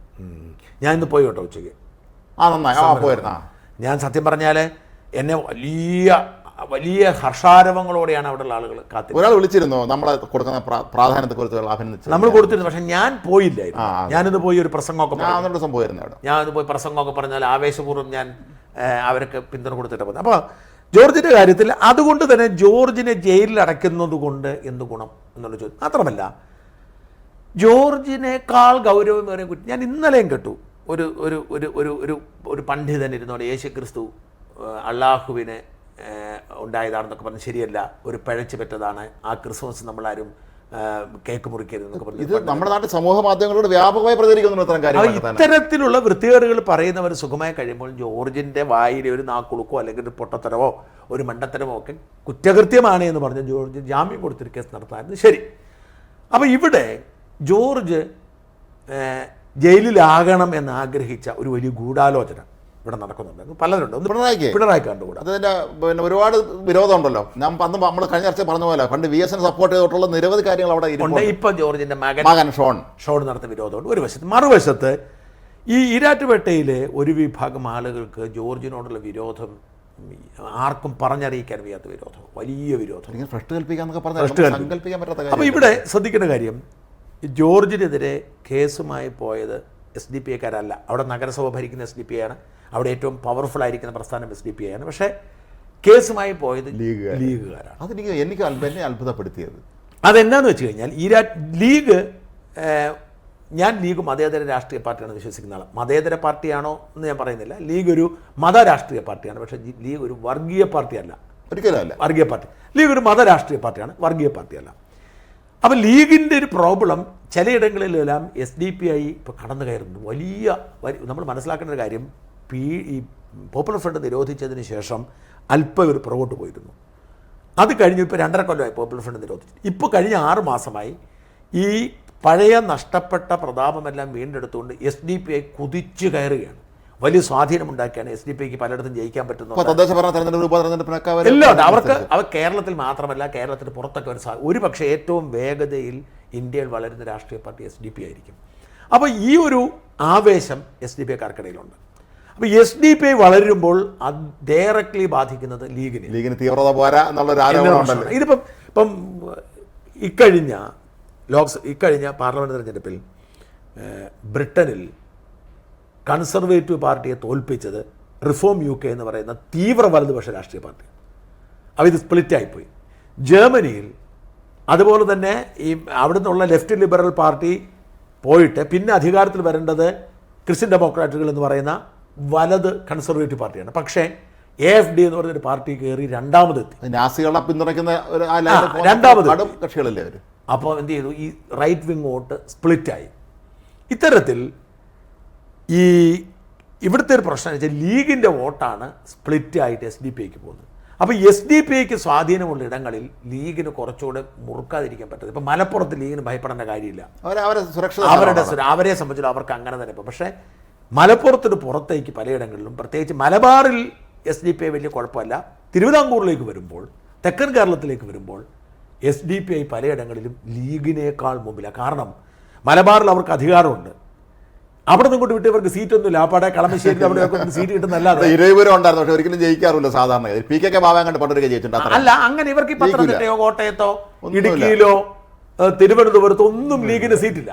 ഞാൻ ഇന്ന് പോയി കേട്ടോ ഉച്ചയ്ക്ക്. ആ നന്നായി. ആ പോയിരുന്നു. ഞാൻ സത്യം പറഞ്ഞാൽ എന്നെ വലിയ വലിയ ഹർഷാരവങ്ങളോടെയാണ് അവിടെയുള്ള ആളുകൾ കാത്തി ഒരാൾ വിളിച്ചിരുന്നോ? നമ്മളെ കൊടുക്കുന്ന പ്രാധാന്യത്തെ പ്രാധാന്യത്തെക്കുറിച്ച് അഭിനന്ദിച്ചു നമ്മൾ കൊടുത്തിരുന്നു പക്ഷെ ഞാൻ പോയില്ലായിരുന്നു. ഞാനിത്. പോയി ഒരു പ്രസംഗമൊക്കെ പറഞ്ഞു. അവിടെ. ഞാൻ അത് പോയി പ്രസംഗമൊക്കെ പറഞ്ഞാൽ ആവേശപൂർവം ഞാൻ അവർക്ക് പിന്തുണ കൊടുത്തിട്ട് പോകുന്നത് അപ്പോൾ ജോർജിന്റെ കാര്യത്തിൽ അതുകൊണ്ട് തന്നെ ജോർജിനെ ജയിലിൽ അടയ്ക്കുന്നത് കൊണ്ട് എന്ത് ഗുണം എന്നുള്ള ചോദ്യം. മാത്രമല്ല ജോർജിനേക്കാൾ ഗൗരവമേറിയ കുറ്റം. ഞാൻ ഇന്നലെയും കേട്ടു. ഒരു ഒരു ഒരു ഒരു ഒരു പണ്ഡിതൻ ഇരുന്നോടെ യേശു ക്രിസ്തു അള്ളാഹുവിന് ഉണ്ടായതാണെന്നൊക്കെ പറഞ്ഞ് ശരിയല്ല. ഒരു പഴച്ച് പറ്റതാണ്. ആ ക്രിസ്മസ് നമ്മളാരും കേക്ക് മുറിക്കരുതെന്നൊക്കെ ഇത് നമ്മുടെ നാട്ടിൽ സമൂഹ മാധ്യമങ്ങളോട് വ്യാപകമായി പ്രചരിക്കുന്നു ഇത്തരം കാര്യങ്ങൾ ഇത്തരത്തിലുള്ള വൃത്തികേടുകൾ പറയുന്നവർ സുഖമായി കഴിയുമ്പോൾ ജോർജിന്റെ വായിൽ ഒരു നാക്കുളുക്കോ അല്ലെങ്കിൽ ഒരു പൊട്ടത്തരവോ ഒരു മണ്ടത്തരമോ ഒക്കെ കുറ്റകൃത്യമാണ് എന്ന് പറഞ്ഞ് ജോർജ് ജാമ്യം കൊടുത്തൊരു കേസ് നടത്താമായിരുന്നു ശരി. അപ്പോൾ ഇവിടെ ജോർജ് ജയിലിലാകണം എന്ന് ആഗ്രഹിച്ച ഒരു വലിയ ഗൂഢാലോചന. ഇവിടെ നടക്കുന്നുണ്ട്. പലരുണ്ട്. ഒന്ന് പിണറായിക്ക്? പിണറായി കണ്ടുകൂടാ അതിന്റെ പിന്നെ ഒരുപാട് വിരോധമുണ്ടല്ലോ. ഞാൻ അന്ന് നമ്മൾ കഴിഞ്ഞ ചർച്ച പറഞ്ഞ പോലെ പണ്ട് വി എസ് എൻ സപ്പോർട്ട് ചെയ്തിട്ടുള്ള നിരവധി കാര്യങ്ങൾ അവിടെ ഉണ്ട്. ഇപ്പം ജോർജിന്റെ മകൻ മകൻ ഷോൺ. ഷോൺ നടത്തുന്ന വിരോധമുണ്ട്. ഒരു വശത്ത്. മറുവശത്ത് ഈ ഈരാറ്റുപേട്ടയിലെ ഒരു വിഭാഗം ആളുകൾക്ക് ജോർജിനോടുള്ള വിരോധം ആർക്കും പറഞ്ഞറിയിക്കാൻ വയ്യാത്ത വിരോധം. വലിയ വിരോധം. ഫ്രഷ് കൽപ്പിക്കാന്നൊക്കെ പറഞ്ഞാൽ അപ്പോൾ ഇവിടെ ശ്രദ്ധിക്കേണ്ട കാര്യം ജോർജിനെതിരെ കേസുമായി പോയത് എസ് ഡി പി എക്കാരല്ല അവിടെ നഗരസഭ ഭരിക്കുന്ന എസ് ഡി പി ആണ് അവിടെ ഏറ്റവും പവർഫുൾ ആയിരിക്കുന്ന പ്രസ്ഥാനം എസ് ഡി പി ആണ്. പക്ഷേ കേസുമായി പോയത് ലീഗ് ലീഗുകാരാണ്. അതെനിക്ക് എനിക്ക് എന്നെ അത്ഭുതപ്പെടുത്തിയത്. അതെന്താന്ന് വെച്ച് കഴിഞ്ഞാൽ ഈ രാ ലീഗ് ഞാൻ ലീഗ് മതേതര രാഷ്ട്രീയ പാർട്ടിയാണെന്ന് വിശ്വസിക്കുന്ന ആളാണ് മതേതര പാർട്ടിയാണോ എന്ന് ഞാൻ പറയുന്നില്ല. ലീഗ് ഒരു മത രാഷ്ട്രീയ പാർട്ടിയാണ്. പക്ഷേ ലീഗ് ഒരു വർഗീയ പാർട്ടിയല്ല. ഒരിക്കലും അല്ല. വർഗീയ പാർട്ടി. ലീഗ് ഒരു മത രാഷ്ട്രീയ പാർട്ടിയാണ്. വർഗീയ പാർട്ടിയല്ല. അപ്പം ലീഗിന്റെ ഒരു പ്രോബ്ലം ചിലയിടങ്ങളിലെല്ലാം എസ് ഡി പി ഐ ഇപ്പോൾ കടന്നു കയറുന്നു വലിയ നമ്മൾ മനസ്സിലാക്കേണ്ട ഒരു കാര്യം പി ഈ പോപ്പുലർ ഫ്രണ്ട് നിരോധിച്ചതിന് ശേഷം അല്പം ഒരു പുറകോട്ട് പോയിരുന്നു. അത് കഴിഞ്ഞ് ഇപ്പോൾ രണ്ടര കൊല്ലമായി പോപ്പുലർ ഫ്രണ്ട് നിരോധിച്ചു. ഇപ്പോൾ കഴിഞ്ഞ ആറ് മാസമായി ഈ പഴയ നഷ്ടപ്പെട്ട പ്രതാപമെല്ലാം വീണ്ടെടുത്തുകൊണ്ട് എസ് ഡി പി ഐ കുതിച്ചു കയറുകയാണ്. വലിയ സ്വാധീനമുണ്ടാക്കിയാണ് എസ് ഡി പി ഐക്ക് പലയിടത്തും ജയിക്കാൻ പറ്റുന്നത്. എല്ലാം അവർക്ക് അവർ കേരളത്തിൽ മാത്രമല്ല കേരളത്തിന് പുറത്തൊക്കെ ഒരു ഒരു പക്ഷേ ഏറ്റവും വേഗതയിൽ ഇന്ത്യയിൽ വളരുന്ന രാഷ്ട്രീയ പാർട്ടി എസ് ഡി പി ആയിരിക്കും. അപ്പോൾ ഈ ഒരു ആവേശം എസ് ഡി പി ഐക്കാർക്കിടയിലുണ്ട് അപ്പോൾ എസ് ഡി പി ഐ വളരുമ്പോൾ അത് ഡയറക്ട്ലി ബാധിക്കുന്നത് ലീഗിനെ ലീഗിന് തീവ്രത പോരാ എന്നുള്ളൊരു ആരോപണം ഉണ്ടല്ലോ. ഇതിപ്പം ഇപ്പം ഇക്കഴിഞ്ഞ ലോക്സഭ ഇക്കഴിഞ്ഞ പാർലമെന്റ് തെരഞ്ഞെടുപ്പിൽ ബ്രിട്ടനിൽ കൺസർവേറ്റീവ് പാർട്ടിയെ തോൽപ്പിച്ചത് റിഫോം യു കെ എന്ന് പറയുന്ന തീവ്ര വലതുപക്ഷ രാഷ്ട്രീയ പാർട്ടി അപ്പോൾ ഇത് സ്പ്ലിറ്റായിപ്പോയി ജർമ്മനിയിൽ അതുപോലെ തന്നെ ഈ അവിടെ നിന്നുള്ള ലെഫ്റ്റ് ലിബറൽ പാർട്ടി പോയിട്ട് പിന്നെ അധികാരത്തിൽ വരേണ്ടത് ക്രിസ്ത്യൻ ഡെമോക്രാറ്റുകൾ എന്ന് പറയുന്ന വലത് കൺസർവേറ്റീവ് പാർട്ടിയാണ്. പക്ഷേ എ എഫ് ഡി എന്ന് പറഞ്ഞൊരു പാർട്ടി കയറി രണ്ടാമതെത്തി നാസികളെ പിന്തുണയ്ക്കുന്ന രണ്ടാമത്. കക്ഷികളല്ലേ അവർ അപ്പോൾ എന്ത് ചെയ്തു? ഈ റൈറ്റ് വിങ് വോട്ട് സ്പ്ലിറ്റായി. ഇത്തരത്തിൽ ഈ ഇവിടുത്തെ ഒരു പ്രശ്നം വെച്ചാൽ ലീഗിന്റെ വോട്ടാണ് സ്പ്ലിറ്റ് ആയിട്ട് എസ് ഡി പി ഐക്ക് പോകുന്നത്. അപ്പോൾ എസ് ഡി പി ഐക്ക് സ്വാധീനമുള്ള ഇടങ്ങളിൽ ലീഗിന് കുറച്ചുകൂടെ മുറുക്കാതിരിക്കാൻ പറ്റുന്നത് ഇപ്പോൾ മലപ്പുറത്ത് ലീഗിന് ഭയപ്പെടേണ്ട കാര്യമില്ല. അവർ അവരെ അവരുടെ സുര- അവരെ സംബന്ധിച്ചിടത്തോളം അവർക്ക് അങ്ങനെ തന്നെ. ഇപ്പം പക്ഷേ മലപ്പുറത്തിന് പുറത്തേക്ക് പലയിടങ്ങളിലും പ്രത്യേകിച്ച് മലബാറിൽ എസ് ഡി പി ഐ വലിയ കുഴപ്പമല്ല. തിരുവിതാംകൂറിലേക്ക് വരുമ്പോൾ തെക്കൻ കേരളത്തിലേക്ക് വരുമ്പോൾ എസ് ഡി പി ഐ പലയിടങ്ങളിലും ലീഗിനേക്കാൾ മുമ്പിലാണ് കാരണം മലബാറിൽ അവർക്ക് അധികാരമുണ്ട്. അവിടെ നിന്ന് കൊണ്ട് വിട്ട് ഇവർക്ക് സീറ്റൊന്നുമില്ല. ആ പട കളമശ്ശേരി അവിടെ സീറ്റ് കിട്ടുന്നല്ലാതെ. ഇരുപുരം ഉണ്ടായിരുന്നു പക്ഷെ ഒരിക്കലും ജയിക്കാറില്ല സാധാരണ. പി കെ കെ ബാബാൻ കണ്ട് പണ്ടൊക്കെ ജയിച്ചിട്ടുണ്ട് അല്ല അങ്ങനെ ഇവർക്ക് പത്തനംതിട്ടയോ കോട്ടയത്തോ ഇടുക്കിയിലോ തിരുവനന്തപുരത്തോ ഒന്നും ലീഗിന് സീറ്റില്ല.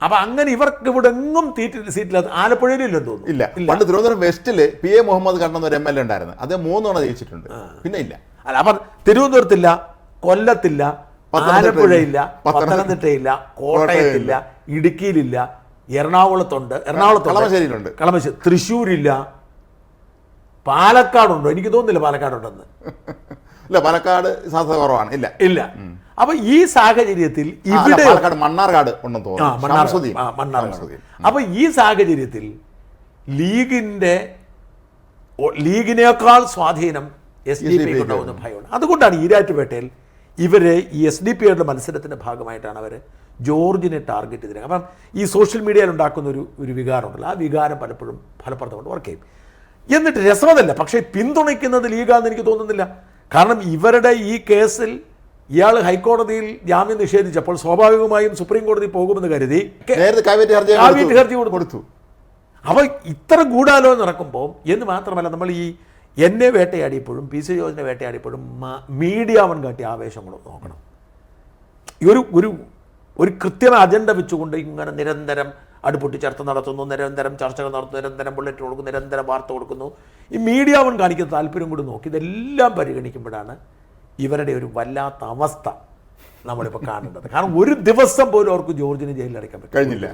അപ്പൊ അങ്ങനെ ഇവർക്ക് ഇവിടെ എങ്ങും സീറ്റില്ലാത്ത ആലപ്പുഴയിലും ആലപ്പുഴയിലില്ലെന്ന് തോന്നുന്നു. ഇല്ല. പണ്ട് തിരുവനന്തപുരം വെസ്റ്റിൽ പി എ മുഹമ്മദ് കണ്ണെന്ന് ഒരു എം എൽ എ ഉണ്ടായിരുന്നു. അത് മൂന്നോണം ജയിച്ചിട്ടുണ്ട്. പിന്നെ ഇല്ല. അല്ല അപ്പൊ തിരുവനന്തപുരത്തില്ല കൊല്ലത്തില്ല. ആലപ്പുഴയില്ല പത്തനം- പത്തനംതിട്ടയില്ല കോട്ടയത്തില്ല ഇടുക്കിയിലില്ല എറണാകുളത്തുണ്ട് എറണാകുളത്ത് കളമശ്ശേരിയിലുണ്ട്. കളമശ്ശേരി തൃശ്ശൂരില്ല പാലക്കാടുണ്ടോ. എനിക്ക് തോന്നുന്നില്ല പാലക്കാടുണ്ടെന്ന്. ഇല്ല പാലക്കാട് സാധ്യത കുറവാണ്. ഇല്ല. ഇല്ല. അപ്പൊ ഈ സാഹചര്യത്തിൽ ഇവിടെ മണ്ണാർകാട് മണ്ണാർക്കാട് മണ്ണാർക്കാട്. അപ്പൊ ഈ സാഹചര്യത്തിൽ ലീഗിന്റെ ലീഗിനേക്കാൾ സ്വാധീനം എസ് ഡി പി ഉണ്ടാവുന്ന ഭയമാണ്. അതുകൊണ്ടാണ് ഈരാറ്റുപേട്ടയിൽ ഇവരെ ഈ എസ് ഡി പി യുടെ മത്സരത്തിന്റെ ഭാഗമായിട്ടാണ് അവർ ജോർജിനെ ടാർഗറ്റ് ചെയ്തിരുന്നത്. അപ്പം ഈ സോഷ്യൽ മീഡിയയിൽ ഉണ്ടാക്കുന്ന ഒരു ഒരു വികാരമുണ്ടല്ലോ ആ വികാരം പലപ്പോഴും ഫലപ്രദമായിട്ട് വർക്ക് ചെയ്യും. എന്നിട്ട് രസമതല്ല. പക്ഷേ പിന്തുണയ്ക്കുന്നത് ലീഗാന്ന് എനിക്ക് തോന്നുന്നില്ല. കാരണം ഇവരുടെ ഈ കേസിൽ ഇയാൾ ഹൈക്കോടതിയിൽ ജാമ്യം നിഷേധിച്ചപ്പോൾ സ്വാഭാവികമായും സുപ്രീം കോടതി പോകുമെന്ന് കരുതി കാവ്യറ്റ് ഹർജി കൊടുത്തു. അപ്പോൾ ഇത്ര ഗൂഢാലോചന നടക്കുമ്പോൾ എന്ന് മാത്രമല്ല നമ്മൾ ഈ എന്നെ വേട്ടയാടിയപ്പോഴും പി സി ജോർജിനെ വേട്ടയാടിയപ്പോഴും മീഡിയ അവൻ കാട്ടിയ ആവേശം കൂടെ നോക്കണം. ഈ ഒരു ഒരു ഒരു കൃത്യമായ അജണ്ട വെച്ചുകൊണ്ട് ഇങ്ങനെ നിരന്തരം അടുപ്പൊട്ടി ചർച്ച നടത്തുന്നു നിരന്തരം ചർച്ചകൾ നടത്തുന്നു നിരന്തരം ബുള്ളറ്റ് കൊടുക്കുന്നു നിരന്തരം വാർത്ത കൊടുക്കുന്നു. ഈ മീഡിയ അവൻ കാണിക്കുന്ന താല്പര്യം കൂടി നോക്കി ഇതെല്ലാം പരിഗണിക്കുമ്പോഴാണ് ഇവരുടെ ഒരു വല്ലാത്ത അവസ്ഥ നമ്മളിപ്പോൾ കാണേണ്ടത് കാരണം ഒരു ദിവസം പോലും അവർക്ക് ജോർജിന് ജയിലിൽ അടയ്ക്കാൻ പറ്റും കഴിഞ്ഞില്ല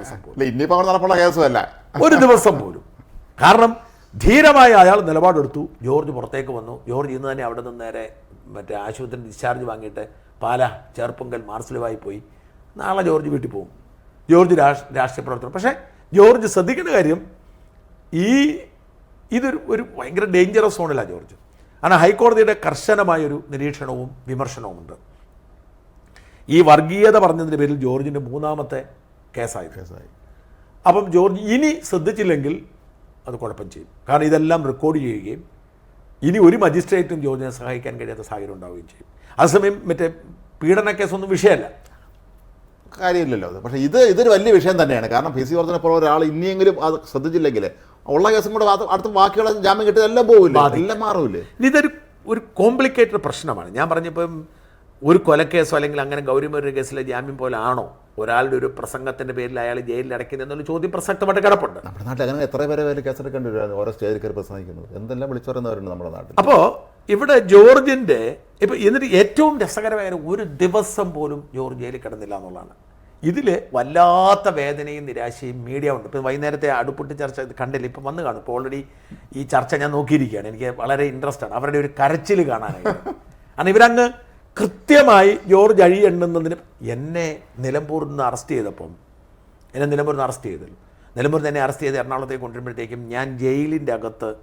നടപ്പുള്ള കേസുമല്ല ഒരു ദിവസം പോലും. കാരണം ധീരമായ അയാൾ നിലപാടെടുത്തു. ജോർജ് പുറത്തേക്ക് വന്നു. ജോർജ് ഇന്ന് തന്നെ അവിടെ നിന്ന് നേരെ മറ്റേ ആശുപത്രി ഡിസ്ചാർജ് വാങ്ങിയിട്ട് പാല ചേർപ്പങ്കൽ മാർസലുമായി പോയി. നാളെ ജോർജ് വീട്ടിൽ പോകും. ജോർജ് രാഷ് രാഷ്ട്രീയ പ്രവർത്തനം പക്ഷേ ജോർജ് ശ്രദ്ധിക്കേണ്ട കാര്യം ഈ ഇതൊരു ഒരു ഭയങ്കര ഡേഞ്ചറസ് സോണിലാണ് ജോർജ്. കാരണം ഹൈക്കോടതിയുടെ കർശനമായൊരു നിരീക്ഷണവും വിമർശനവുമുണ്ട്. ഈ വർഗീയത പറഞ്ഞതിന്റെ പേരിൽ ജോർജിന്റെ മൂന്നാമത്തെ കേസായി കേസായി. അപ്പം ജോർജ് ഇനി ശ്രദ്ധിച്ചില്ലെങ്കിൽ അത് കുഴപ്പം ചെയ്യും. കാരണം ഇതെല്ലാം റെക്കോർഡ് ചെയ്യുകയും ഇനി ഒരു മജിസ്ട്രേറ്റും ജോർജിനെ സഹായിക്കാൻ കഴിയാത്ത സാഹചര്യം ഉണ്ടാവുകയും ചെയ്യും. അതേസമയം മറ്റേ പീഡന കേസൊന്നും വിഷയമല്ല. കാര്യമില്ലല്ലോ അത്. പക്ഷേ ഇത് ഇതൊരു വലിയ വിഷയം തന്നെയാണ്. കാരണം പി സി പോലെ ഒരാൾ ഇനിയെങ്കിലും അത് ശ്രദ്ധിച്ചില്ലെങ്കിൽ ഉള്ള കേസും കൂടെ അടുത്ത ബാക്കിയുള്ള ജാമ്യം കിട്ടിയത് എല്ലാം പോകില്ല എല്ലാം മാറൂലേ ഇതൊരു ഒരു കോംപ്ലിക്കേറ്റഡ് പ്രശ്നമാണ്. ഞാൻ പറഞ്ഞപ്പം ഒരു കൊലക്കേസോ അല്ലെങ്കിൽ അങ്ങനെ ഗൗരിമൊരു കേസിലെ ജാമ്യം പോലെ ആണോ? ഒരാളുടെ ഒരു പ്രസംഗത്തിന്റെ പേരിൽ അയാൾ ജയിലിൽ അടയ്ക്കുന്നത് എന്നൊരു ചോദ്യം പ്രസക്തമായിട്ട് കിടപ്പുണ്ട്. നമ്മുടെ നാട്ടിൽ അങ്ങനെ എത്ര പേരെ പേര് കേസെടുക്കേണ്ടി വരും. ഓരോ സ്റ്റേജിൽ കയറി പ്രസംഗിക്കുന്നത് എന്തെല്ലാം വിളിച്ചു പറയുന്നവരുണ്ട് നമ്മുടെ നാട്ടിൽ? അപ്പോൾ ഇവിടെ ജോർജിന്റെ ഇപ്പൊ എന്നിട്ട് ഏറ്റവും രസകരമായ ഒരു ദിവസം പോലും ജോർജ് ജയിലിൽ കിടന്നില്ല എന്നുള്ളതാണ്. ഇതിൽ വല്ലാത്ത വേദനയും നിരാശയും മീഡിയ ഉണ്ട്. ഇപ്പം വൈകുന്നേരത്തെ അടുപ്പിട്ട് ചർച്ച കണ്ടില്ല? ഇപ്പം വന്ന് കാണും. ഇപ്പോൾ ഓൾറെഡി ഈ ചർച്ച ഞാൻ നോക്കിയിരിക്കുകയാണ്. എനിക്ക് വളരെ ഇൻട്രസ്റ്റ് ആണ്. അവരുടെ ഒരു കരച്ചിൽ കാണാനായിട്ട്. കാരണം ഇവരങ്ങ് കൃത്യമായി ജോർജ് അഴി എണ്ണുന്നതിന് എന്നെ നിലമ്പൂരിൽ നിന്ന് അറസ്റ്റ് ചെയ്തപ്പം എന്നെ നിലമ്പൂരിൽ നിന്ന് അറസ്റ്റ് ചെയ്തല്ലോ നിലമ്പൂരിൽ എന്നെ അറസ്റ്റ് ചെയ്ത് എറണാകുളത്തേക്ക് കൊണ്ടുവരുമ്പോഴത്തേക്കും ഞാൻ ജയിലിന്റെ അകത്ത്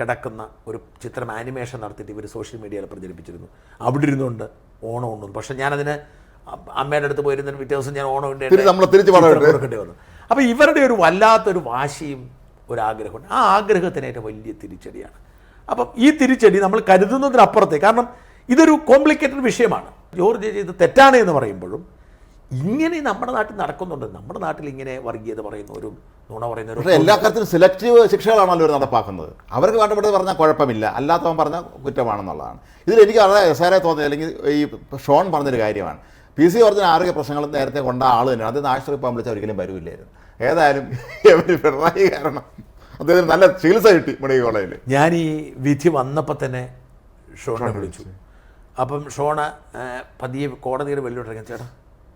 കിടക്കുന്ന ഒരു ചിത്രം ആനിമേഷൻ നടത്തിയിട്ട് ഇവർ സോഷ്യൽ മീഡിയയിൽ പ്രചരിപ്പിച്ചിരുന്നു. അവിടെ ഇരുന്നുകൊണ്ട് ഓണം ഉണ്ണു പക്ഷേ ഞാനതിന് അ- അമ്മയുടെ അടുത്ത് പോയിരുന്നതിന് പിറ്റേ ദിവസം ഞാൻ ഓണം കൊടുക്കേണ്ടി വന്നു. അപ്പോൾ ഇവരുടെ ഒരു വല്ലാത്തൊരു വാശിയും ഒരു ആഗ്രഹമുണ്ട് ആ ആഗ്രഹത്തിനേറ്റ വലിയ തിരിച്ചടിയാണ്. അപ്പം ഈ തിരിച്ചടി നമ്മൾ കരുതുന്നതിനപ്പുറത്തെ കാരണം ഇതൊരു കോംപ്ലിക്കേറ്റഡ് വിഷയമാണ്. ജോർജ് ഇത് തെറ്റാണ് എന്ന് പറയുമ്പോഴും ഇങ്ങനെ നമ്മുടെ നാട്ടിൽ നടക്കുന്നുണ്ട്. നമ്മുടെ നാട്ടിൽ ഇങ്ങനെ വർഗീയത പറയുന്നവരും നുണ പറയുന്ന പറയുന്നവരും എല്ലാ കാര്യത്തിലും സെലക്റ്റീവ് ശിക്ഷകളാണല്ലോ നടപ്പാക്കുന്നത്. അവർക്ക് വേണ്ടപ്പെട്ടത് പറഞ്ഞാൽ കുഴപ്പമില്ല. അല്ലാത്തവൻ പറഞ്ഞാൽ കുറ്റമാണെന്നുള്ളതാണ്. ഇതിൽ എനിക്ക് വളരെ രസകരമായി തോന്നിയത് അല്ലെങ്കിൽ ഈ ഷോൺ പറഞ്ഞൊരു കാര്യമാണ്. പി സി ജോർജിന് ആരോഗ്യ പ്രശ്നങ്ങൾ നേരത്തെ കൊണ്ട ആൾ തന്നെയാണ് അത് ആശുപത്രി പോകാൻ വിളിച്ചാൽ ഒരിക്കലും വരില്ലായിരുന്നു ഏതായാലും ഇവർ പിണറായി കാരണം അദ്ദേഹത്തിന് നല്ല ചികിത്സ കിട്ടി മെഡിക്കൽ കോളേജിൽ ഞാൻ ഈ വിധി വന്നപ്പോൾ തന്നെ ഷോണെ വിളിച്ചു. അപ്പം ഷോണ പതിയെ കോടതിയുടെ വെല്ലുവിളിക്കാൻ ചേട്ടാ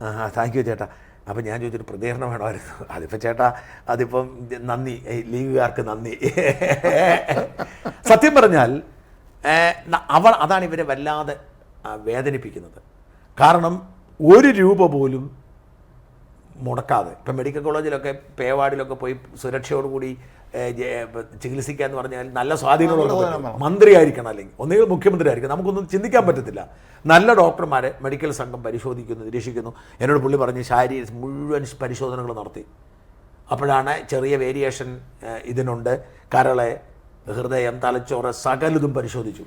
ആ താങ്ക് യു ചേട്ടാ. അപ്പം ഞാൻ ചോദിച്ചൊരു പ്രതികരണം വേണമായിരുന്നു. അതിപ്പോൾ ചേട്ടാ അതിപ്പം നന്ദി. ലീഗുകാർക്ക് നന്ദി. സത്യം പറഞ്ഞാൽ അവൾ അതാണ് ഇവരെ വല്ലാതെ വേദനിപ്പിക്കുന്നത്. കാരണം ഒരു രൂപ പോലും മുടക്കാതെ. ഇപ്പം മെഡിക്കൽ കോളേജിലൊക്കെ പേവാർഡിലൊക്കെ പോയി സുരക്ഷയോടുകൂടി ചികിത്സിക്കുക എന്ന് പറഞ്ഞാൽ നല്ല സ്വാധീനമുള്ള മന്ത്രി ആയിരിക്കണം അല്ലെങ്കിൽ ഒന്നുകിൽ മുഖ്യമന്ത്രി ആയിരിക്കണം നമുക്കൊന്നും ചിന്തിക്കാൻ പറ്റത്തില്ല. നല്ല ഡോക്ടർമാരെ മെഡിക്കൽ സംഘം പരിശോധിക്കുന്നു നിരീക്ഷിക്കുന്നു. എന്നോട് പുള്ളി പറഞ്ഞ് ശാരീരിക മുഴുവൻ പരിശോധനകൾ നടത്തി. അപ്പോഴാണ് ചെറിയ വേരിയേഷൻ ഇതിനുണ്ട്. കരളെ ഹൃദയം തലച്ചോറ് സകലതും പരിശോധിച്ചു.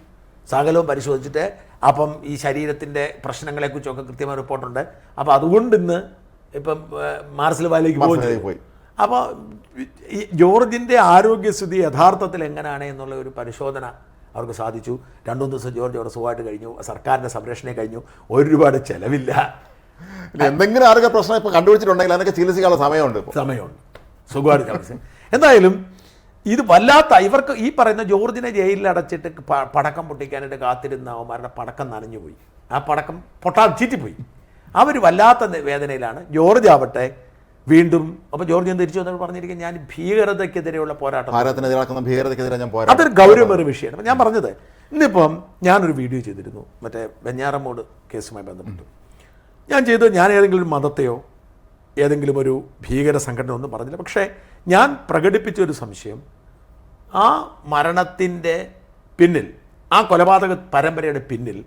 സകലവും പരിശോധിച്ചിട്ട് അപ്പം ഈ ശരീരത്തിന്റെ പ്രശ്നങ്ങളെക്കുറിച്ചൊക്കെ കൃത്യമായ റിപ്പോർട്ടുണ്ട്. അപ്പോൾ അതുകൊണ്ട് ഇന്ന് ഇപ്പം മാർസിൽ മാർസൽ വാലേക്ക് പോയി. അപ്പോൾ ഈ ജോർജിന്റെ ആരോഗ്യസ്ഥിതി യഥാർത്ഥത്തിൽ എങ്ങനെയാണ് എന്നുള്ള ഒരു പരിശോധന അവർക്ക് സാധിച്ചു. രണ്ടു മൂന്ന് ദിവസം ജോർജ് അവിടെ സുഖമായിട്ട് കഴിഞ്ഞു. സർക്കാരിന്റെ സംരക്ഷണയെ കഴിഞ്ഞു. ഒരുപാട് ചിലവില്ല. എന്തെങ്കിലും ആരോഗ്യ പ്രശ്നം ഇപ്പോൾ കണ്ടുപിടിച്ചിട്ടുണ്ടെങ്കിൽ അതിനൊക്കെ ചികിത്സിക്കാനുള്ള സമയമുണ്ട് സമയമുണ്ട്. സുഖമായിട്ട് എന്തായാലും ഇത് വല്ലാത്ത ഇവർക്ക് ഈ പറയുന്ന ജോർജിനെ ജയിലിൽ അടച്ചിട്ട് പടക്കം പൊട്ടിക്കാനായിട്ട് കാത്തിരുന്ന അവന്മാരുടെ പടക്കം നനഞ്ഞുപോയി ആ പടക്കം പൊട്ടാ ചീറ്റിപ്പോയി. അവർ വല്ലാത്ത വേദനയിലാണ്. ജോർജ് ആവട്ടെ വീണ്ടും അപ്പോൾ ജോർജ് തിരിച്ചു വന്നപ്പോൾ പറഞ്ഞിരിക്കും ഞാൻ ഭീകരതയ്ക്കെതിരെയുള്ള പോരാട്ടം ഭീകരതയ്ക്കെതിരെ ഞാൻ അതൊരു ഗൗരവമേറിയ വിഷയമാണ്. ഞാൻ പറഞ്ഞത് ഇന്നിപ്പം ഞാനൊരു വീഡിയോ ചെയ്തിരുന്നു മറ്റേ വെഞ്ഞാറമ്മൂട് കേസുമായി ബന്ധപ്പെട്ടു. ഞാൻ ചെയ്തത് ഞാൻ ഏതെങ്കിലും ഒരു മതത്തെയോ ഏതെങ്കിലും ഒരു ഭീകര സംഘടന ഒന്നും പറഞ്ഞില്ല. പക്ഷേ ഞാൻ പ്രകടിപ്പിച്ച ഒരു സംശയം. ആ മരണത്തിന്റെ പിന്നിൽ ആ കൊലപാതക പരമ്പരയുടെ പിന്നിൽ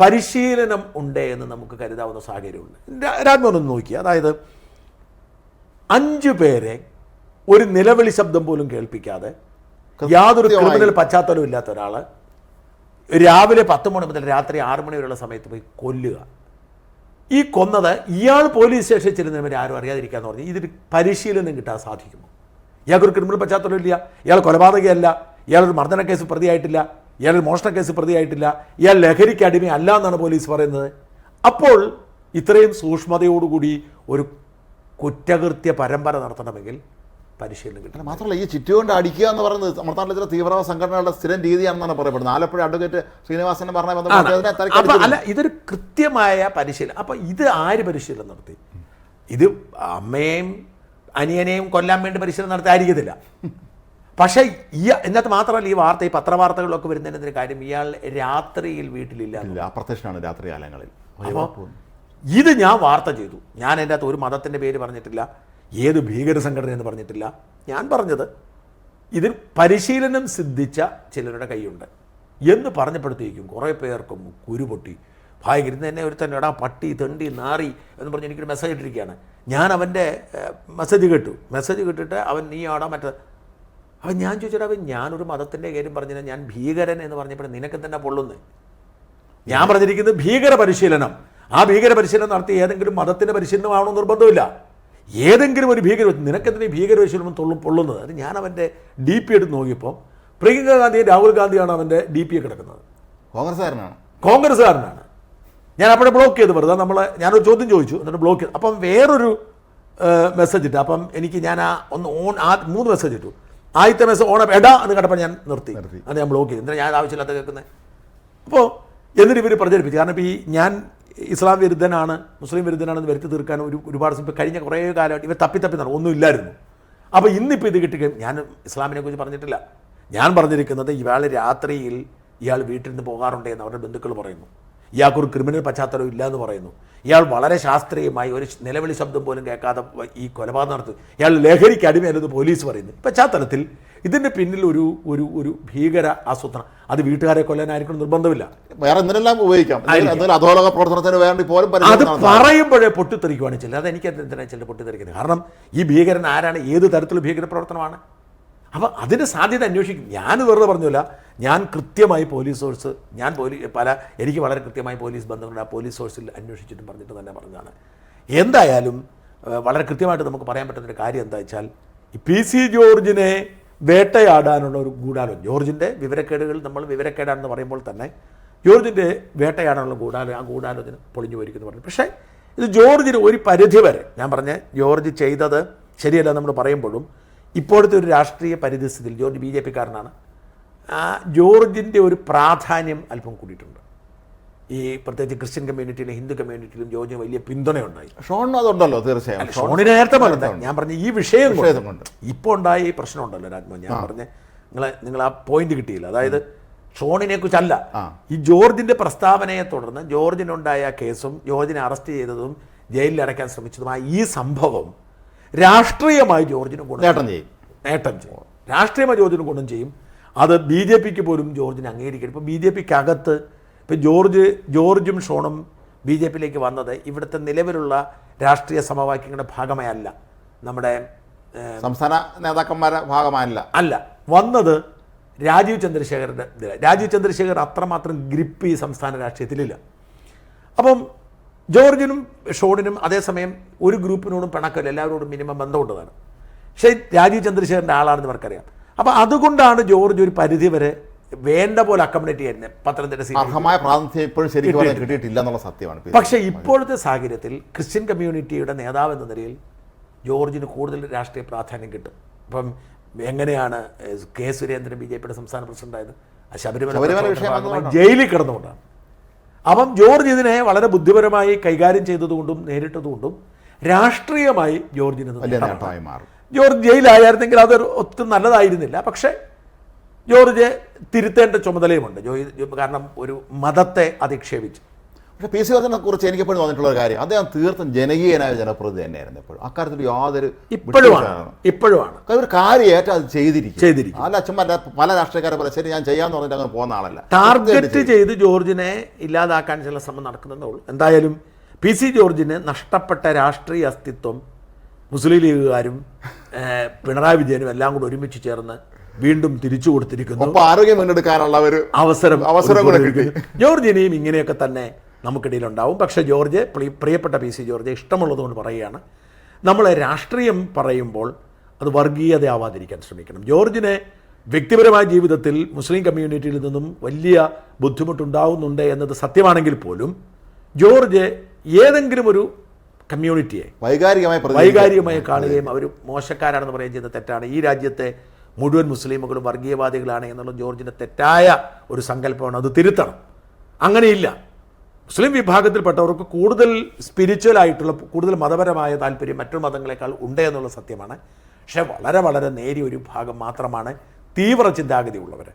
പരിശീലനം ഉണ്ട് എന്ന് നമുക്ക് കരുതാവുന്ന സാഹചര്യമുണ്ട്. രാജ്മോഹൻ ഒന്ന് നോക്കി അതായത് അഞ്ച് പേരെ ഒരു നിലവിളി ശബ്ദം പോലും കേൾപ്പിക്കാതെ യാതൊരു. ക്രിമിനൽ പശ്ചാത്തലവും ഇല്ലാത്ത ഒരാൾ രാവിലെ പത്ത് മണി മുതൽ രാത്രി ആറ് മണി വരെയുള്ള സമയത്ത് പോയി കൊല്ലുക. ഈ കൊന്നത് ഇയാൾ പോലീസ് സ്റ്റേഷനിൽ ചെല്ലുന്നവർ ആരും അറിയാതിരിക്കാന്ന് പറഞ്ഞു ഇതിന് പരിശീലനം കിട്ടാൻ സാധിക്കുമോ? ഇയാൾക്കൊരു ക്രിമിനൽ പശ്ചാത്തലം ഇല്ല. ഇയാൾ കൊലപാതകയല്ല. ഇയാളൊരു മർദ്ദന കേസ് പ്രതിയായിട്ടില്ല. ഇയാളൊരു മോഷണ കേസ് പ്രതിയായിട്ടില്ല. ഇയാൾ ലഹരിക്ക് അടിമ അല്ല എന്നാണ് പോലീസ് പറയുന്നത്. അപ്പോൾ ഇത്രയും സൂക്ഷ്മതയോടുകൂടി ഒരു കുറ്റകൃത്യ പരമ്പര നടത്തണമെങ്കിൽ പരിശീലനം കിട്ടും. മാത്രമല്ല ഈ ചിറ്റുകൊണ്ട് അടിക്കുക എന്ന് പറയുന്നത് നമ്മുടെ നാട്ടിലെ ചില തീവ്രവാദ സംഘടനകളുടെ സ്ഥിരം രീതിയാണെന്നാണ് പറയപ്പെടുന്നത്. ആലപ്പുഴ അഡ്വക്കേറ്റ് ശ്രീനിവാസനെ പറഞ്ഞ അല്ല ഇതൊരു കൃത്യമായ പരിശീലനം. അപ്പൊ ഇത് ആര് പരിശീലനം നടത്തി? ഇത് അമ്മയെയും അനിയനെയും കൊല്ലാൻ വേണ്ടി പരിശീലനം നടത്തി ആയിരിക്കത്തില്ല പക്ഷേ ഈ ഇന്നത്തെ മാത്രമല്ല ഈ വാർത്ത ഈ പത്രവാർത്തകളിലൊക്കെ വരുന്നതിന്റെ കാര്യം? ഇയാൾ രാത്രിയിൽ വീട്ടിലില്ല അപ്രത്യക്ഷമാണ് അപ്രത്യക്ഷനാണ് രാത്രി കാലങ്ങളിൽ അപ്പോൾ ഇത് ഞാൻ വാർത്ത ചെയ്തു. ഞാൻ എന്റെ അകത്ത് ഒരു മതത്തിന്റെ പേര് പറഞ്ഞിട്ടില്ല. ഏത് ഭീകര സംഘടന എന്ന് പറഞ്ഞിട്ടില്ല. ഞാൻ പറഞ്ഞത് ഇതിൽ പരിശീലനം സിദ്ധിച്ച ചിലരുടെ കൈയുണ്ട് എന്ന് പറഞ്ഞപ്പോഴത്തേക്കും കുറേ പേർക്കും കുരുപൊട്ടി ഭയങ്കര എന്നെ ഒരു തന്നെ എടാ പട്ടി തെണ്ടി നാറി എന്ന് പറഞ്ഞ് എനിക്കൊരു മെസ്സേജ് ഇട്ടിരിക്കുകയാണ്. ഞാൻ അവന്റെ മെസ്സേജ് കേട്ടു. മെസ്സേജ് കേട്ടിട്ട് അവൻ നീ ആടാ മറ്റേ അവൻ ഞാൻ ചോദിച്ചിട്ട് അവൻ ഞാനൊരു മതത്തിന്റെ കാര്യം പറഞ്ഞാൽ ഞാൻ ഭീകരൻ എന്ന് പറഞ്ഞപ്പോൾ നിനക്ക് തന്നെ പൊള്ളുന്നേ? ഞാൻ പറഞ്ഞിരിക്കുന്നത് ഭീകര പരിശീലനം. ആ ഭീകര പരിശീലനം നടത്തി ഏതെങ്കിലും മതത്തിന്റെ പരിശീലനമാണോ നിർബന്ധമില്ല. ഏതെങ്കിലും ഒരു ഭീകര നിനക്കെതിരെ ഭീകരവശീലം തൊള്ളും പൊള്ളുന്നത്. അത് ഞാൻ അവന്റെ ഡി പി എടുത്ത് നോക്കിയപ്പോൾ പ്രിയങ്ക ഗാന്ധി രാഹുൽ ഗാന്ധിയാണ് അവന്റെ ഡി പി കിടക്കുന്നത്. കോൺഗ്രസ്സുകാരനാണ്. കോൺഗ്രസ്സുകാരനാണ്. ഞാൻ അപ്പോഴെ ബ്ലോക്ക് ചെയ്ത് വെറുതെ നമ്മളെ ഞാനൊരു ചോദ്യം ചോദിച്ചു എന്നിട്ട് ബ്ലോക്ക് ചെയ്തു. അപ്പം വേറൊരു മെസ്സേജ് ഇട്ടു. അപ്പം എനിക്ക് ഞാൻ ആ ഒന്ന് ഓൺ ആ മൂന്ന് മെസ്സേജ് ഇട്ടു. ആദ്യത്തെ മെസ്സേജ് ഓണ എടാ എന്ന് കണ്ടപ്പോൾ ഞാൻ നിർത്തി. അത് ഞാൻ ബ്ലോക്ക് ചെയ്തു. എന്തിനാ ഞാൻ ആവശ്യമില്ലാത്ത കേൾക്കുന്നത് അപ്പോൾ എന്നിട്ട് ഇവർ പ്രചരിപ്പിച്ചു. കാരണം ഇപ്പോൾ ഈ ഞാൻ ഇസ്ലാം വിരുദ്ധനാണ് മുസ്ലിം വിരുദ്ധനാണെന്ന് വരുത്തി തീർക്കാൻ ഒരു ഒരുപാട് സമയം ഇപ്പം കഴിഞ്ഞ കുറേ കാലമായിട്ട് ഇവർ തപ്പി തപ്പി നടന്നു ഒന്നും ഇല്ലായിരുന്നു അപ്പോൾ ഇന്നിപ്പോൾ ഇത് കിട്ടുകയും ഞാൻ ഇസ്ലാമിനെ കുറിച്ച് പറഞ്ഞിട്ടില്ല. ഞാൻ പറഞ്ഞിരിക്കുന്നത് ഇയാൾ രാത്രിയിൽ ഇയാൾ വീട്ടിൽ നിന്ന് പോകാറുണ്ട് എന്ന് അവരുടെ ബന്ധുക്കൾ പറയുന്നു. ഇയാൾക്കൊരു ക്രിമിനൽ പശ്ചാത്തലം ഇല്ല എന്ന് പറയുന്നു. ഇയാൾ വളരെ ശാസ്ത്രീയമായി ഒരു നിലവിളി ശബ്ദം പോലും കേൾക്കാതെ ഈ കൊലപാതകം നടത്തും. ഇയാൾ ലഹരിക്ക് അടിമയല്ലെന്ന് പോലീസ് പറയുന്നു. പശ്ചാത്തലത്തിൽ ഇതിന്റെ പിന്നിൽ ഒരു ഒരു ഒരു ഭീകര ആസൂത്രണം. അത് വീട്ടുകാരെ കൊല്ലാനായിരിക്കണം നിർബന്ധമില്ല. വേറെ എന്തിനെല്ലാം ഉപയോഗിക്കാം? അധോലോക പ്രവർത്തനത്തിന് വേണ്ടി പോലും അത്. പറയുമ്പോഴേ പൊട്ടിത്തെറിക്കുവാണ് ചില അത് എനിക്ക് എന്തിനാണ് ചില പൊട്ടിത്തെറിക്കുന്നത്? കാരണം ഈ ഭീകരൻ ആരാണ്? ഏത് തരത്തിലുള്ള ഭീകര പ്രവർത്തനമാണ്? അപ്പം അതിന് സാധ്യത അന്വേഷിക്കും. ഞാൻ വെറുതെ പറഞ്ഞില്ല. ഞാൻ കൃത്യമായി പോലീസ് സോഴ്സ് ഞാൻ പോലീസ് പല എനിക്ക് വളരെ കൃത്യമായി പോലീസ് ബന്ധങ്ങളുണ്ട് ആ പോലീസ് സോഴ്സിൽ അന്വേഷിച്ചിട്ടും പറഞ്ഞിട്ട് തന്നെ പറഞ്ഞതാണ്. എന്തായാലും വളരെ കൃത്യമായിട്ട് നമുക്ക് പറയാൻ പറ്റുന്നൊരു കാര്യം എന്താ വെച്ചാൽ പി സി ജോർജിനെ വേട്ടയാടാനുള്ള ഒരു ഗൂഢാലോചന. ജോർജിന്റെ വിവരക്കേടുകൾ നമ്മൾ വിവരക്കേടാണെന്ന് പറയുമ്പോൾ തന്നെ ജോർജിന്റെ വേട്ടയാടാനുള്ള ഗൂഢാലോ ആ ഗൂഢാലോചന പൊളിഞ്ഞു പോയിരിക്കുന്നു പറഞ്ഞു. പക്ഷേ ഇത് ജോർജിന് ഒരു പരിധി വരെ ഞാൻ പറഞ്ഞ ജോർജ് ചെയ്തത് ശരിയല്ല നമ്മൾ പറയുമ്പോഴും ഇപ്പോഴത്തെ ഒരു രാഷ്ട്രീയ പരിതസ്ഥിതിയിൽ ജോർജ് ബി ജെ പിക്കാരനാണ്. ആ ജോർജിന്റെ ഒരു പ്രാധാന്യം അല്പം കൂടിയിട്ടുണ്ട്. ഈ പ്രത്യേകിച്ച് ക്രിസ്ത്യൻ കമ്മ്യൂണിറ്റിയിലും ഹിന്ദു കമ്മ്യൂണിറ്റിയിലും ജോർജിന് വലിയ പിന്തുണയുണ്ടായി. ഷോണിനും അതുണ്ടല്ലോ തീർച്ചയായും. ഷോണി ഷോണിന് നേരത്തെ ഞാൻ പറഞ്ഞ ഈ വിഷയം കൊണ്ട്. ഇപ്പോൾ ഉണ്ടായ ഈ പ്രശ്നം ഉണ്ടല്ലോ രാജ്മോഹൻ. ഞാൻ പറഞ്ഞ നിങ്ങളെ നിങ്ങൾ ആ പോയിന്റ് കിട്ടിയില്ല. അതായത് ഷോണിനെ കുറിച്ചല്ല. ഈ ജോർജിന്റെ പ്രസ്താവനയെ തുടർന്ന് ജോർജിനുണ്ടായ കേസും ജോർജിനെ അറസ്റ്റ് ചെയ്തതും ജയിലിൽ അടയ്ക്കാൻ ശ്രമിച്ചതുമായ ഈ സംഭവം രാഷ്ട്രീയമായി ജോർജിന് ഗുണം നേട്ടം ചെയ്യും. നേട്ടം ചെയ്യും. രാഷ്ട്രീയമായി ജോർജിന് ഗുണം ചെയ്യും. അത് ബി ജെ പിക്ക് പോലും ജോർജിനെ അംഗീകരിക്കണം. ഇപ്പോൾ ബി ജെ പിക്ക് ഇപ്പോൾ ജോർജ് ജോർജും ഷോണും ബി ജെ പിയിലേക്ക് വന്നത് ഇവിടുത്തെ നിലവിലുള്ള രാഷ്ട്രീയ സമവാക്യങ്ങളുടെ ഭാഗമായല്ല. നമ്മുടെ സംസ്ഥാന നേതാക്കന്മാരുടെ ഭാഗമായല്ല. അല്ല വന്നത് രാജീവ് ചന്ദ്രശേഖരന്റെ രാജീവ് ചന്ദ്രശേഖർ അത്രമാത്രം ഗ്രിപ്പ് ഈ സംസ്ഥാന രാഷ്ട്രീയത്തിലില്ല. അപ്പം ജോർജിനും ഷോണിനും അതേസമയം ഒരു ഗ്രൂപ്പിനോടും പിണക്കമില്ല. എല്ലാവരോടും മിനിമം ബന്ധമുണ്ടതാണ് പക്ഷേ രാജീവ് ചന്ദ്രശേഖരന്റെ ആളാണെന്ന് അവർക്കറിയാം അപ്പോൾ അതുകൊണ്ടാണ് ജോർജ് ഒരു പരിധി വരെ വേണ്ട പോലെ അക്കോമഡേറ്റ് ചെയ്യുന്നത് പത്തനംതിട്ട അർഹമായ പ്രാതിനിധ്യം ഇപ്പോഴും ശരിക്കും കിട്ടിയിട്ടില്ല. എന്നുള്ള സത്യമാണ് പക്ഷേ ഇപ്പോഴത്തെ സാഹചര്യത്തിൽ ക്രിസ്ത്യൻ കമ്മ്യൂണിറ്റിയുടെ നേതാവ് എന്ന നിലയിൽ ജോർജിന് കൂടുതൽ രാഷ്ട്രീയ പ്രാധാന്യം കിട്ടും. അപ്പം എങ്ങനെയാണ് കെ സുരേന്ദ്രൻ ബി ജെ പിയുടെ സംസ്ഥാന പ്രസിഡന്റായത്? ശബരിമല. ജയിലിൽ കിടന്നുകൊണ്ടാണ്. അപ്പം ജോർജ് ഇതിനെ വളരെ ബുദ്ധിപരമായി കൈകാര്യം ചെയ്തതുകൊണ്ടും നേരിട്ടതുകൊണ്ടും രാഷ്ട്രീയമായി ജോർജിന് ജോർജ് ജയിലായിരുന്നെങ്കിൽ അതൊരു ഒട്ടും നല്ലതായിരുന്നില്ല. പക്ഷേ ജോർജ് തിരുത്തേണ്ട ചുമതലയുമുണ്ട്. ജോ കാരണം ഒരു മതത്തെ അധിക്ഷേപിച്ചു. പക്ഷേ പി സി ജോർജിനെ കുറിച്ച് എനിക്ക് എപ്പോഴും വന്നിട്ടുള്ള ഒരു കാര്യം അദ്ദേഹം തീർത്തും ജനകീയനായ ജനപ്രതി തന്നെയായിരുന്നു എപ്പോഴും. അക്കാര്യത്തിൽ യാതൊരു ഇപ്പോഴുമാണ്. ഇപ്പോഴുമാണ്. ഒരു കാര്യമായിട്ട് അത് ചെയ്തിരിക്കും. ചെയ്തിരിക്കും. അല്ല ചുമ്മാ പല രാഷ്ട്രീയക്കാരെ പോലെ ശരി ഞാൻ ചെയ്യാന്ന് പറഞ്ഞിട്ട് അങ്ങനെ പോകുന്ന ആളല്ല. ടാർഗറ്റ് ചെയ്ത് ജോർജിനെ ഇല്ലാതാക്കാൻ ചില ശ്രമം നടക്കുന്നതേ ഉള്ളൂ. എന്തായാലും പി സി ജോർജിന് നഷ്ടപ്പെട്ട രാഷ്ട്രീയ അസ്തിത്വം മുസ്ലിം ലീഗുകാരും പിണറായി വിജയനും എല്ലാം കൂടെ ഒരുമിച്ച് ചേർന്ന് വീണ്ടും തിരിച്ചു കൊടുത്തിരിക്കുന്നു ആരോഗ്യം വീണ്ടെടുക്കാനുള്ള ഒരു അവസരം അവസരം കൂടെ കിട്ടി. ഒരുക്കിയിരിക്കുന്നു. ജോർജ് ഇനിയും ഇങ്ങനെയൊക്കെ തന്നെ നമുക്കിടയിൽ ഉണ്ടാവും പക്ഷെ ജോർജ് പ്രിയപ്പെട്ട പി സി ജോർജ് ഇഷ്ടമുള്ളതുകൊണ്ട് പറയുകയാണ് നമ്മൾ രാഷ്ട്രീയം പറയുമ്പോൾ അത് വർഗീയത ആവാതിരിക്കാൻ ശ്രമിക്കണം ജോർജിനെ വ്യക്തിപരമായ ജീവിതത്തിൽ മുസ്ലിം കമ്മ്യൂണിറ്റിയിൽ നിന്നും വലിയ ബുദ്ധിമുട്ടുണ്ടാവുന്നുണ്ട് എന്നത് സത്യമാണെങ്കിൽ പോലും ജോർജ് ഏതെങ്കിലും ഒരു കമ്മ്യൂണിറ്റിയെ വൈകാരികമായി. വൈകാരികമായി കാണുകയും അവർ മോശക്കാരാണെന്ന് പറയുകയും ചെയ്യുന്ന തെറ്റാണ് ഈ രാജ്യത്തെ മുഴുവൻ മുസ്ലിമുകളും വർഗീയവാദികളാണ് എന്നുള്ള ജോർജിന്റെ തെറ്റായ ഒരു സങ്കല്പമാണ്. അത് തിരുത്തണം. അങ്ങനെയില്ല. മുസ്ലിം വിഭാഗത്തിൽപ്പെട്ടവർക്ക് കൂടുതൽ സ്പിരിച്വൽ ആയിട്ടുള്ള കൂടുതൽ മതപരമായ താല്പര്യം മറ്റു മതങ്ങളെക്കാൾ ഉണ്ട് എന്നുള്ള സത്യമാണ്. പക്ഷേ വളരെ വളരെ നേരിയ ഒരു ഭാഗം മാത്രമാണ് തീവ്ര ചിന്താഗതി ഉള്ളവർ